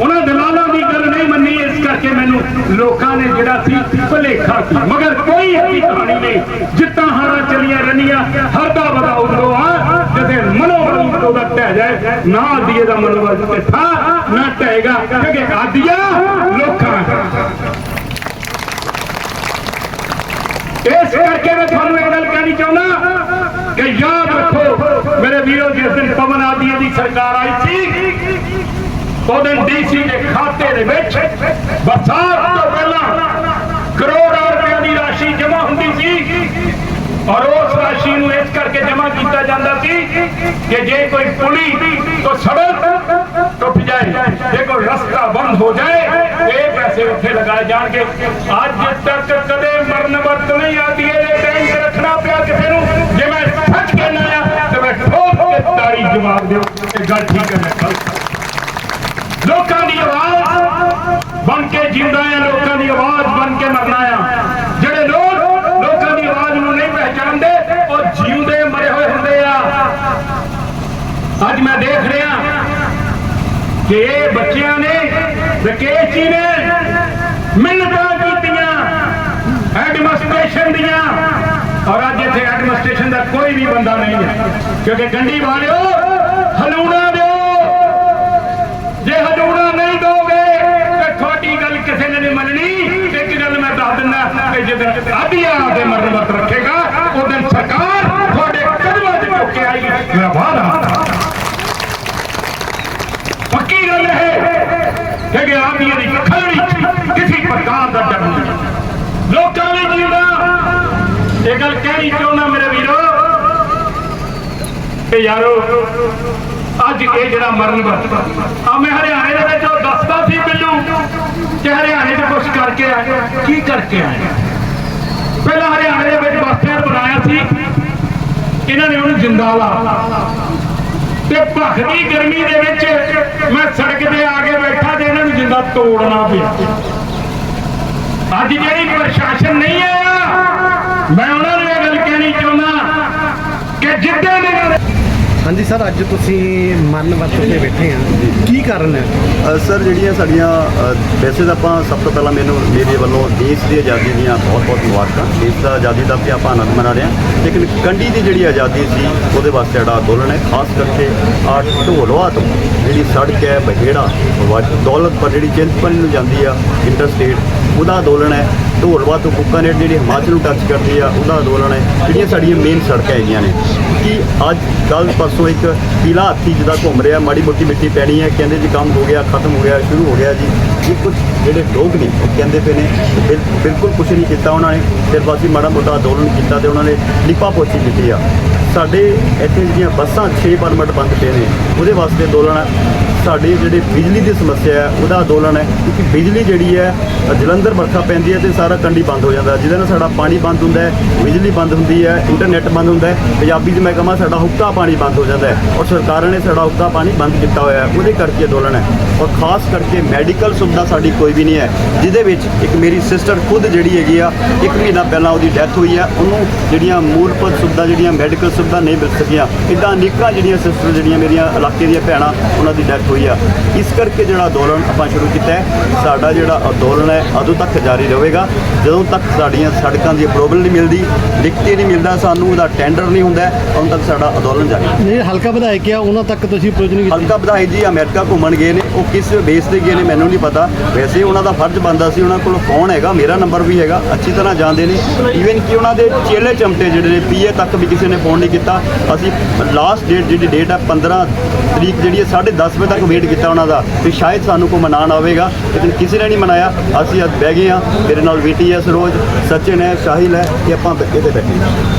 ਉਹਨਾਂ ਦਲਾਲਾਂ ਦੀ ਗੱਲ ਨਹੀਂ ਮੰਨੀ, ਇਸ ਕਰਕੇ ਮੈਨੂੰ ਲੋਕਾਂ ਨੇ ਜਿਹੜਾ ਸੀ ਭਲੇਖਾ ਸੀ। ਮਗਰ ਕੋਈ ਐਸੀ ਕਹਾਣੀ ਨਹੀਂ। ਜਿੱਤਾਂ ਹਾਰਾਂ ਚਲੀਆਂ ਰੰਨੀਆਂ ਹਰਦਾ ਬਦਾ ਉਦੋਂ ਆ। ਜਦੇ ਮਨੋਬਲ ਉਹਦਾ ਢਹਿ ਜਾਏ, ਨਾ ਆਦੀਏ ਦਾ ਮਨੋਬਲ ਕਿੱਥਾ ਨਾ ਢਹੇਗਾ। ਕਿਉਂਕਿ ਆਦੀਆ ਲੋਕਾਂ ਇਸ ਕਰਕੇ ਮੈਂ ਤੁਹਾਨੂੰ ਇਹ ਗੱਲ ਕਹਿਣੀ ਚਾਹੁੰਦਾ ਕਿ ਯਾਦ ਰੱਖੋ, ਮੇਰੇ ਵੀਰੋ, ਜਿਸ ਦਿਨ ਪਵਨ ਆਦੀਏ ਦੀ ਸਰਕਾਰ ਆਈ ਸੀ ਉਹਦੇ ਡੀਸੀ ਦੇ ਖਾਤੇ ਦੇ ਵਿੱਚ ਬਰਸਾਤ ਤੋਂ ਪਹਿਲਾਂ ਕਰੋੜਾਂ ਰੁਪਏ ਦੀ ਰਾਸ਼ੀ ਜਮ੍ਹਾਂ ਹੁੰਦੀ ਸੀ ਔਰ ਉਸ ਰਾਸ਼ੀ ਨੂੰ ਇਸ ਕਰਕੇ ਜਮ੍ਹਾਂ ਕੀਤਾ ਜਾਂਦਾ ਸੀ ਕਿ ਜੇ ਕੋਈ ਪੁਲੀ ਤੋਂ ਸੜਕ ਟੁੱਟ ਜਾਏ, ਜੇ ਕੋਈ ਰਸਤਾ ਬੰਦ ਹੋ ਜਾਏ, ਇਹ ਪੈਸੇ ਉੱਥੇ ਲਗਾਏ ਜਾਣਗੇ। ਅੱਜ ਤੱਕ ਕਦੇ ਮਰਨ ਵਰਤ ਨਹੀਂ ਆਦੀ ਇਹ ਟੈਂਕ ਰੱਖਣਾ ਪਿਆ ਕਿਸੇ ਨੂੰ। ਜੇ ਮੈਂ ਸੱਚ ਕਹਿਣਾ ਆ ਤੇ ਮੈਂ ਠੋਕ ਕੇ ਤਾੜੀ ਜਵਾਬ ਦਿਓ ਇਹ ਗੱਲ ਠੀਕ ਹੈ, ਮੈਂ ਗਲਤ ਲੋਕਾਂ ਦੀ ਆਵਾਜ਼ ਬਣ ਕੇ ਜਿੰਦਾ ਆ, ਲੋਕਾਂ ਦੀ ਆਵਾਜ਼ ਬਣ ਕੇ ਮਰਨਾ ਆ। ਜਿਹੜੇ ਲੋਕ ਲੋਕਾਂ ਦੀ ਆਵਾਜ਼ ਨੂੰ ਨਹੀਂ ਪਹਿਚਾਣਦੇ, ਉਹ ਜਿਉਂਦੇ ਮਰੇ ਹੋਏ ਹੁੰਦੇ ਆ। ਅੱਜ ਮੈਂ ਦੇਖ ਰਿਹਾ ਕਿ ਇਹ ਬੱਚਿਆਂ ਨੇ, ਰਕੇਸ਼ ਜੀ ਨੇ ਮਿੰਨਤਾਂ ਕੀਤੀਆਂ, ਐਡਮਿਨਿਸਟ੍ਰੇਸ਼ਨ ਦੀਆਂ। ਔਰ ਅੱਜ ਇੱਥੇ ਐਡਮਿਨਿਸਟ੍ਰੇਸ਼ਨ ਦਾ ਕੋਈ ਵੀ ਬੰਦਾ ਨਹੀਂ ਹੈ। ਕਿਉਂਕਿ ਗੰਡੀ ਵਾਲਿਓ, ਹਲੂਣਾ ਦਿਓ। ਜੇ ਹਜੂੜਾ ਨਹੀਂ ਦੋਗੇ ਤੇ ਤੁਹਾਡੀ ਗੱਲ ਕਿਸੇ ਨੇ ਨਹੀਂ ਮੰਨਣੀ ਇੱਕ ਗੱਲ ਮੈਂ ਦੱਸ ਦਿੰਦਾ ਕਿ ਜਦੋਂ ਦੇ ਮਰਨ ਵਰਤ ਰੱਖੇਗਾ ਉਹ ਦਿਨ ਸਰਕਾਰ ਤੁਹਾਡੇ ਕਦਮਾਂ 'ਚ ਝੁੱਕ ਕੇ ਆਏਗੀ। ਮੇਰਾ ਵਾਅਦਾ ਪੱਕੀ ਗੱਲ ਹੈ ਕਿ ਆਦੀਆਂ ਦੀ ਖਲੜੀ ਕਿਸੇ ਪ੍ਰਕਾਰ ਦਾ ਡਰ ਨਹੀਂ। ਲੋਕਾਂ ਨੇ ਜੀਣਾ ਇਹ ਗੱਲ ਕਹਿਣੀ ਚਾਹੁੰਦਾ ਮੇਰੇ ਵੀਰੋ ਕਿ ਯਾਰੋ, ਅੱਜ ਇਹ ਜਿਹੜਾ ਮਰਨ ਵਰਤ ਆ ਮੈਂ ਹਰਿਆਣੇ ਦੇ ਵਿੱਚ ਉਹ ਦੱਸਦਾ ਸੀ ਮੈਨੂੰ ਕਿ ਹਰਿਆਣੇ 'ਚ ਕੁਝ ਕਰਕੇ ਆਇਆ ਕੀ ਕਰਕੇ ਆਇਆ ਪਹਿਲਾਂ ਹਰਿਆਣੇ ਦੇ ਵਿੱਚ ਬੱਸ ਸਟੈਂਡ ਬਣਾਇਆ ਸੀ ਇਹਨਾਂ ਨੇ ਉਹਨੂੰ ਜਿੰਦਾ ਲਾ ਤੇ ਭਖਦੀ ਗਰਮੀ ਦੇ ਵਿੱਚ ਮੈਂ ਸੜਕ ਤੇ ਆ ਕੇ ਬੈਠਾ ਤੇ ਇਹਨਾਂ ਨੂੰ ਜਿੰਦਾ ਤੋੜਨਾ ਪਿਆ। ਅੱਜ ਜਿਹੜੀ ਪ੍ਰਸ਼ਾਸਨ ਨਹੀਂ ਆਇਆ, ਮੈਂ ਉਹਨਾਂ ਨੂੰ ਇਹ ਗੱਲ ਕਹਿਣੀ ਚਾਹੁੰਦਾ ਕਿ ਜਿੱਦਾਂ ਦੇ ਹਾਂਜੀ ਸਰ ਅੱਜ ਤੁਸੀਂ ਮਨ ਵਰਤ ਤੇ ਬੈਠੇ ਆ। ਕੀ ਕਾਰਨ ਹੈ? ਸਰ ਜਿਹੜੀਆਂ ਸਾਡੀਆਂ ਅ, ਵੈਸੇ ਤਾਂ ਆਪਾਂ ਸਭ ਤੋਂ ਪਹਿਲਾਂ ਮੈਨੂੰ ਮੇਰੇ ਵੱਲੋਂ ਦੇਸ਼ ਦੀ ਆਜ਼ਾਦੀ ਦੀਆਂ ਬਹੁਤ ਬਹੁਤ ਮੁਬਾਰਕਾਂ। ਦੇਸ਼ ਦਾ ਆਜ਼ਾਦੀ ਦਾ ਵੀ ਆਪਾਂ ਆਨੰਦ ਮਨਾ ਰਹੇ ਹਾਂ। ਲੇਕਿਨ ਕੰਢੀ ਦੀ ਜਿਹੜੀ ਆਜ਼ਾਦੀ ਸੀ ਉਹਦੇ ਵਾਸਤੇ ਜਿਹੜਾ ਅੰਦੋਲਨ ਹੈ। ਖਾਸ ਕਰਕੇ ਆ ਢੋਲਵਾ ਤੋਂ ਜਿਹੜੀ ਸੜਕ ਹੈ ਬਹੇੜਾ ਦੌਲਤ ਪਰ ਜਿਹੜੀ ਚਿੰਤਪੁਰਨੀ ਨੂੰ ਜਾਂਦੀ ਆ ਇੰਟਰਸਟੇਟ ਉਹਦਾ ਅੰਦੋਲਨ ਹੈ। ਢੋਲਵਾ ਤੋਂ ਕੁੱਕਾਨੇਟ ਜਿਹੜੀ ਹਿਮਾਚਲ ਨੂੰ ਟੱਚ ਕਰਦੀ ਆ, ਉਹਦਾ ਅੰਦੋਲਨ ਹੈ। ਜਿਹੜੀਆਂ ਸਾਡੀਆਂ ਮੇਨ ਸੜਕਾਂ ਹੈਗੀਆਂ ਨੇ। ਕਿ ਅੱਜ ਕੱਲ ਪਰਸੋਂ ਇੱਕ ਪੀਲਾ ਹਾਥੀ ਜਿਹਦਾ ਘੁੰਮ ਰਿਹਾ, ਮਾੜੀ ਮੋਟੀ ਮਿੱਟੀ ਪੈਣੀ ਹੈ, ਕਹਿੰਦੇ ਜੀ ਕੰਮ ਹੋ ਗਿਆ, ਖਤਮ ਹੋ ਗਿਆ, ਸ਼ੁਰੂ ਹੋ ਗਿਆ ਜੀ। ਇਹ ਕੁਝ ਜਿਹੜੇ ਲੋਕ ਨੇ, ਉਹ ਕਹਿੰਦੇ ਪਏ ਨੇ, ਬਿਲ- ਬਿਲਕੁਲ ਕੁਝ ਨਹੀਂ ਕੀਤਾ ਉਹਨਾਂ ਨੇ। ਸਿਰਫ ਅਸੀਂ ਮਾੜਾ ਮੋਟਾ ਅੰਦੋਲਨ ਕੀਤਾ ਤੇ ਉਹਨਾਂ ਨੇ ਲਿਪਾ ਪੋਚੀ ਕੀਤੀ ਆ। ਸਾਡੇ ਇੱਥੇ ਜਿਹੜੀਆਂ ਬੱਸਾਂ 6 ਪਰਮਿਟ ਬੰਦ ਪਏ ਨੇ, ਉਹਦੇ ਵਾਸਤੇ ਅੰਦੋਲਨ ਸਾਡੀ ਜਿਹੜੀ ਬਿਜਲੀ ਦੀ ਸਮੱਸਿਆ ਹੈ, ਉਹਦਾ ਅੰਦੋਲਨ ਹੈ। ਕਿਉਂਕਿ ਬਿਜਲੀ ਜਿਹੜੀ ਹੈ ਜਲੰਧਰ ਵਰਖਾ ਪੈਂਦੀ ਹੈ ਤੇ ਸਾਰਾ ਕੰਡੀ ਬੰਦ ਹੋ ਜਾਂਦਾ ਜਿਹਦੇ ਨਾਲ ਸਾਡਾ ਪਾਣੀ ਬੰਦ ਹੁੰਦਾ ਹੈ, ਬਿਜਲੀ ਬੰਦ ਹੁੰਦੀ ਹੈ, ਇੰਟਰਨੈਟ ਬੰਦ ਹੁੰਦਾ ਹੈ। ਪੰਜਾਬੀ 'ਚ ਮੈਂ ਕਹਾਂ, ਸਾਡਾ ਹੁੱਕਾ ਪਾਣੀ ਬੰਦ ਹੋ ਜਾਂਦਾ ਹੈ। ਔਰ ਸਰਕਾਰਾਂ ਨੇ ਸਾਡਾ ਹੁੱਕਾ ਪਾਣੀ ਬੰਦ ਕੀਤਾ ਹੋਇਆ ਹੈ। ਉਹਦੇ ਕਰਕੇ ਅੰਦੋਲਨ ਹੈ। ਔਰ ਖਾਸ ਕਰਕੇ ਮੈਡੀਕਲ ਸੁਵਿਧਾ ਸਾਡੀ ਕੋਈ ਵੀ ਨਹੀਂ ਹੈ, ਜਿਹਦੇ ਵਿੱਚ ਇੱਕ ਮੇਰੀ ਸਿਸਟਰ ਖੁਦ ਜਿਹੜੀ ਹੈਗੀ ਆ, ਇੱਕ ਮਹੀਨਾ ਪਹਿਲਾਂ ਉਹਦੀ ਡੈਥ ਹੋਈ ਹੈ। ਉਹਨੂੰ ਜਿਹੜੀਆਂ ਮੂਲਭੁਤ ਸੁਵਿਧਾ, ਜਿਹੜੀਆਂ ਮੈਡੀਕਲ ਸੁਵਿਧਾ ਨਹੀਂ ਮਿਲ ਸਕੀਆਂ ਇਦਾਂ ਅਨੇਕਾਂ ਜਿਹੜੀਆਂ ਸਿਸਟਰ, ਜਿਹੜੀਆਂ ਮੇਰੀਆਂ ਇਲਾਕੇ ਦੀਆਂ ਭੈਣਾਂ, ਉਹਨਾਂ ਦੀ ਡੈਥ ਹੋਈ ਆ। ਇਸ ਕਰਕੇ ਜਿਹੜਾ ਅੰਦੋਲਨ ਆਪਾਂ ਸ਼ੁਰੂ ਕੀਤਾ ਹੈ ਸਾਡਾ ਜਿਹੜਾ ਅੰਦੋਲਨ ਹੈ ਉਦੋਂ ਤੱਕ ਜਾਰੀ ਰਹੇਗਾ। ਜਦੋਂ ਤੱਕ ਸਾਡੀਆਂ ਸੜਕਾਂ ਦੀ ਅਪਰੂਵਲ ਨਹੀਂ ਮਿਲਦੀ ਲਿਖਤੀ ਨਹੀਂ ਮਿਲਦਾ ਸਾਨੂੰ ਉਹਦਾ ਟੈਂਡਰ ਨਹੀਂ ਹੁੰਦਾ ਉਦੋਂ ਤੱਕ ਸਾਡਾ ਅੰਦੋਲਨ ਜਾਰੀ ਹੈ ਜਿਹੜੇ ਹਲਕਾ ਵਿਧਾਇਕ ਆ ਉਹਨਾਂ ਤੱਕ ਤੁਸੀਂ ਪਹੁੰਚ ਨਹੀਂ ਹਲਕਾ ਵਿਧਾਇਕ ਜੀ ਅਮਰੀਕਾ ਘੁੰਮਣ ਗਏ ਨੇ। ਉਹ ਕਿਸ ਬੇਸ ਤੇ ਗਏ ਨੇ ਮੈਨੂੰ ਨਹੀਂ ਪਤਾ। ਵੈਸੇ ਉਹਨਾਂ ਦਾ ਫਰਜ਼ ਬਣਦਾ ਸੀ, ਉਹਨਾਂ ਕੋਲ ਫੋਨ ਹੈਗਾ, ਮੇਰਾ ਨੰਬਰ ਵੀ ਹੈਗਾ, ਅੱਛੀ ਤਰ੍ਹਾਂ ਜਾਣਦੇ ਨੇ। ਈਵਨ ਕਿ ਉਹਨਾਂ ਦੇ ਚੇਲੇ ਚਮਟੇ ਜਿਹੜੇ ਨੇ ਪੀਏ ਤੱਕ ਵੀ ਕਿਸੇ ਨੇ ਫੋਨ ਨਹੀਂ ਕੀਤਾ। ਅਸੀਂ ਲਾਸਟ ਡੇਟ ਜਿਹੜੀ ਡੇਟ ਹੈ 15 ਤਰੀਕ ਜਿਹੜੀ ਹੈ 10:30 ਵਜੇ ਤੱਕ ਵੇਟ ਕੀਤਾ ਉਹਨਾਂ ਦਾ। ਵੀ ਸ਼ਾਇਦ ਸਾਨੂੰ ਕੋਈ ਮਨਾਉਣ ਆਵੇਗਾ, ਲੇਕਿਨ ਕਿਸੇ ਨੇ ਨਹੀਂ ਮਨਾਇਆ। ਅਸੀਂ ਅੱਜ ਬਹਿ ਗਏ ਹਾਂ, ਮੇਰੇ ਨਾਲ ਵੀਟੀ ਹੈ ਸਰੋਜ, ਸਚਿਨ ਹੈ, ਸਾਹਿਲ ਹੈ ਕਿ ਆਪਾਂ ਇੱਥੇ ਬੈਠੇ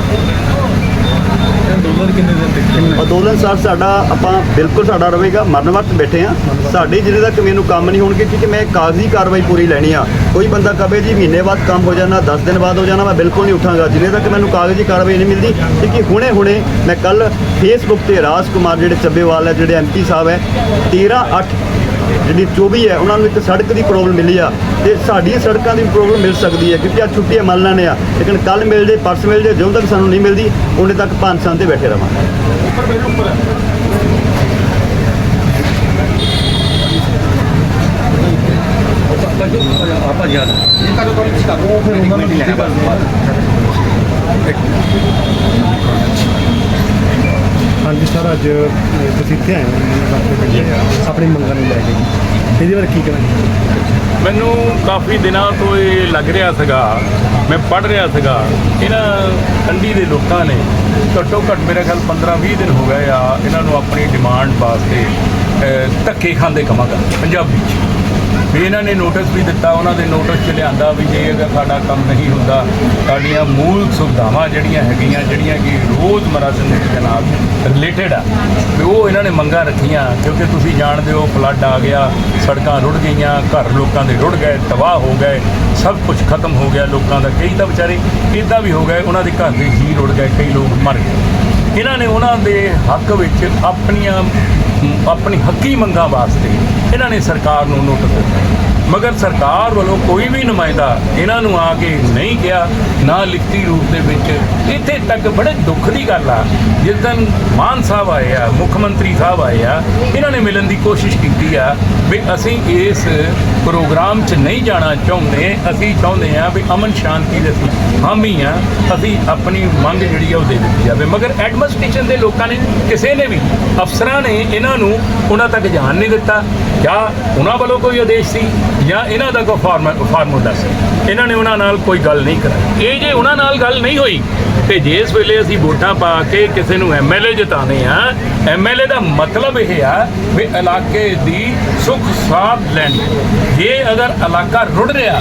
ਅੰਦੋਲਨ ਸਰ ਸਾਡਾ ਆਪਾਂ ਬਿਲਕੁਲ ਸਾਡਾ ਰਹੇਗਾ ਮਰਨ ਵਕਤ ਬੈਠੇ ਆ ਸਾਡੇ ਜਿਹੜੇ ਤੱਕ ਮੈਨੂੰ ਕੰਮ ਨਹੀਂ ਹੋਣਗੇ ਕਿਉਂਕਿ ਮੈਂ ਕਾਗਜ਼ੀ ਕਾਰਵਾਈ ਪੂਰੀ ਲੈਣੀ ਆ। ਕੋਈ ਬੰਦਾ ਕਹੇ ਜੀ ਮਹੀਨੇ ਬਾਅਦ ਕੰਮ ਹੋ ਜਾਣਾ 10 ਦਿਨ ਬਾਅਦ ਹੋ ਜਾਣਾ ਮੈਂ ਬਿਲਕੁਲ ਨਹੀਂ ਉਠਾਂਗਾ। ਜਿੰਨੇ ਤੱਕ ਮੈਨੂੰ ਕਾਗਜ਼ੀ ਕਾਰਵਾਈ ਨਹੀਂ ਮਿਲਦੀ ਕਿਉਂਕਿ ਹੁਣੇ ਹੁਣੇ ਮੈਂ ਕੱਲ ਫੇਸਬੁੱਕ ਤੇ ਰਾਜ ਕੁਮਾਰ ਜਿਹੜੇ ਚੱਬੇਵਾਲ ਹੈ ਜਿਹੜੇ ਐਮਪੀ ਸਾਹਿਬ ਹੈ 13 8 ਜਿਹੜੀ 24 ਹੈ, ਉਹਨਾਂ ਨੂੰ ਇੱਕ ਸੜਕ ਦੀ ਪ੍ਰੋਬਲਮ ਮਿਲੀ ਆ। ਤੇ ਸਾਡੀਆਂ ਸੜਕਾਂ ਦੀ ਪ੍ਰੋਬਲਮ ਮਿਲ ਸਕਦੀ ਹੈ, ਕਿਉਂਕਿ ਆ ਛੁੱਟੀਆਂ ਮੰਨ ਲੈਣੇ ਆ। ਲੇਕਿਨ ਕੱਲ ਮਿਲ ਜੇ, ਪਰਸ ਮਿਲ ਜੇ, ਜਦੋਂ ਤੱਕ ਸਾਨੂੰ ਨਹੀਂ ਮਿਲਦੀ, ਉਹਨੇ ਤੱਕ ਪੰਜ ਸਾਲ ਤੇ ਬੈਠੇ ਰਵਾਂਗੇ। ਹਾਂਜੀ ਸਰ ਅੱਜ ਤੁਸੀਂ ਇੱਥੇ ਆਏ ਹੋ ਆਪਣੇ ਪਿੰਡ ਆਪਣੀ ਮੰਗਾਂ ਨੂੰ ਲੈ ਕੇ ਇਹਦੇ ਬਾਰੇ ਕੀ ਕਹਿਣਾ ਮੈਨੂੰ ਕਾਫੀ ਦਿਨਾਂ ਤੋਂ ਇਹ ਲੱਗ ਰਿਹਾ ਸੀਗਾ ਮੈਂ ਪੜ ਰਿਹਾ ਸੀਗਾ ਇਹਨਾਂ ਕੰਢੀ ਦੇ ਲੋਕਾਂ ਨੇ ਘੱਟੋ ਘੱਟ ਮੇਰੇ ਖਿਆਲ 15-20 ਦਿਨ ਹੋ ਗਏ ਆ ਇਹਨਾਂ ਨੂੰ ਆਪਣੀ ਡਿਮਾਂਡ ਵਾਸਤੇ ਧੱਕੇ ਖਾਂਦੇ ਕਮਾਂਗਾ ਪੰਜਾਬੀ ਚ। ਵੀ ਇਹਨਾਂ ਨੇ ਨੋਟਿਸ ਵੀ ਦਿੱਤਾ, ਉਹਨਾਂ ਦੇ ਨੋਟਿਸ 'ਚ ਲਿਆਂਦਾ ਵੀ ਜੇ ਅਗਰ ਸਾਡਾ ਕੰਮ ਨਹੀਂ ਹੁੰਦਾ, ਸਾਡੀਆਂ ਮੂਲ ਸੁਵਿਧਾਵਾਂ ਜਿਹੜੀਆਂ ਹੈਗੀਆਂ, ਜਿਹੜੀਆਂ ਕਿ ਰੋਜ਼ਮਰਾ ਜ਼ਿੰਦਗੀ ਦੇ ਨਾਲ ਰਿਲੇਟਡ ਆ, ਵੀ ਉਹ ਇਹਨਾਂ ਨੇ ਮੰਗਾਂ ਰੱਖੀਆਂ, ਕਿਉਂਕਿ ਤੁਸੀਂ ਜਾਣਦੇ ਹੋ ਫਲੱਡ ਆ ਗਿਆ, ਸੜਕਾਂ ਰੁੜ ਗਈਆਂ, ਘਰ ਲੋਕਾਂ ਦੇ ਰੁੜ ਗਏ, ਤਬਾਹ ਹੋ ਗਏ, ਸਭ ਕੁਝ ਖਤਮ ਹੋ ਗਿਆ ਲੋਕਾਂ ਦਾ, ਕਈ ਤਾਂ ਵਿਚਾਰੇ ਇੱਦਾਂ ਵੀ ਹੋ ਗਏ, ਉਹਨਾਂ ਦੇ ਘਰ ਦੇ ਜੀ ਰੁੜ ਗਏ, ਕਈ ਲੋਕ ਮਰ ਗਏ। ਇਹਨਾਂ ਨੇ ਉਹਨਾਂ ਦੇ ਹੱਕ ਵਿੱਚ ਆਪਣੀਆਂ, ਆਪਣੀ ਹੱਕੀ ਮੰਗਾਂ ਵਾਸਤੇ ਇਹਨਾਂ ਨੇ ਸਰਕਾਰ ਨੂੰ ਨੋਟਿਸ ਦਿੱਤਾ। ਮਗਰ ਸਰਕਾਰ ਵੱਲੋਂ ਕੋਈ ਵੀ ਨੁਮਾਇੰਦਾ ਇਹਨਾਂ ਨੂੰ ਆ ਕੇ ਨਹੀਂ ਗਿਆ ਨਾ ਲਿਖਤੀ ਰੂਪ ਦੇ ਵਿੱਚ। ਇੱਥੇ ਤੱਕ ਬੜੇ ਦੁੱਖ ਦੀ ਗੱਲ ਆ। ਜਿਸ ਦਿਨ ਮਾਨ ਸਾਹਿਬ ਆਏ ਆ, ਮੁੱਖ ਮੰਤਰੀ ਸਾਹਿਬ ਆਏ ਆ, ਇਹਨਾਂ ਨੇ ਮਿਲਣ ਦੀ ਕੋਸ਼ਿਸ਼ ਕੀਤੀ ਆ ਵੀ ਅਸੀਂ ਇਸ ਪ੍ਰੋਗਰਾਮ 'ਚ ਨਹੀਂ ਜਾਣਾ ਚਾਹੁੰਦੇ। ਅਸੀਂ ਚਾਹੁੰਦੇ ਆ ਵੀ ਅਮਨ ਸ਼ਾਂਤੀ ਦੇ ਅਸੀਂ ਹਾਮੀ ਆ। ਅਸੀਂ ਆਪਣੀ ਮੰਗ ਜਿਹੜੀ ਆ ਉਹ ਦੇ ਦਿੱਤੀ ਜਾਵੇ। ਮਗਰ ਐਡਮਿਨਿਸਟ੍ਰੇਸ਼ਨ ਦੇ ਲੋਕਾਂ ਨੇ, ਕਿਸੇ ਨੇ ਵੀ ਅਫਸਰਾਂ ਨੇ ਇਹਨਾਂ ਨੂੰ ਉਹਨਾਂ ਤੱਕ ਜਾਣ ਨਹੀਂ ਦਿੱਤਾ। ਜਾਂ ਉਹਨਾਂ ਵੱਲੋਂ ਕੋਈ ਆਦੇਸ਼ ਸੀ? ਜਾਂ ਇਹਨਾਂ ਦਾ ਕੋਈ ਫਾਰਮ ਫਾਰਮੂਲਾ ਸੀ ਇਹਨਾਂ ਨੇ ਉਹਨਾਂ ਨਾਲ ਕੋਈ ਗੱਲ ਨਹੀਂ ਕਰਾਈ। ਇਹ ਜੇ ਉਹਨਾਂ ਨਾਲ ਗੱਲ ਨਹੀਂ ਹੋਈ, ਤੇ ਜਿਸ ਵੇਲੇ ਅਸੀਂ ਵੋਟਾਂ ਪਾ ਕੇ ਕਿਸੇ ਨੂੰ ਐਮਐਲਏ ਜਿਤਾਉਂਦੇ ਆ ਐਮਐਲਏ ਦਾ ਮਤਲਬ ਇਹ ਆ ਵੀ ਇਲਾਕੇ ਦੀ ਸੁੱਖ ਸਾਥ ਲੈਣੀ। ਜੇ ਅਗਰ ਇਲਾਕਾ ਰੁੜ ਰਿਹਾ,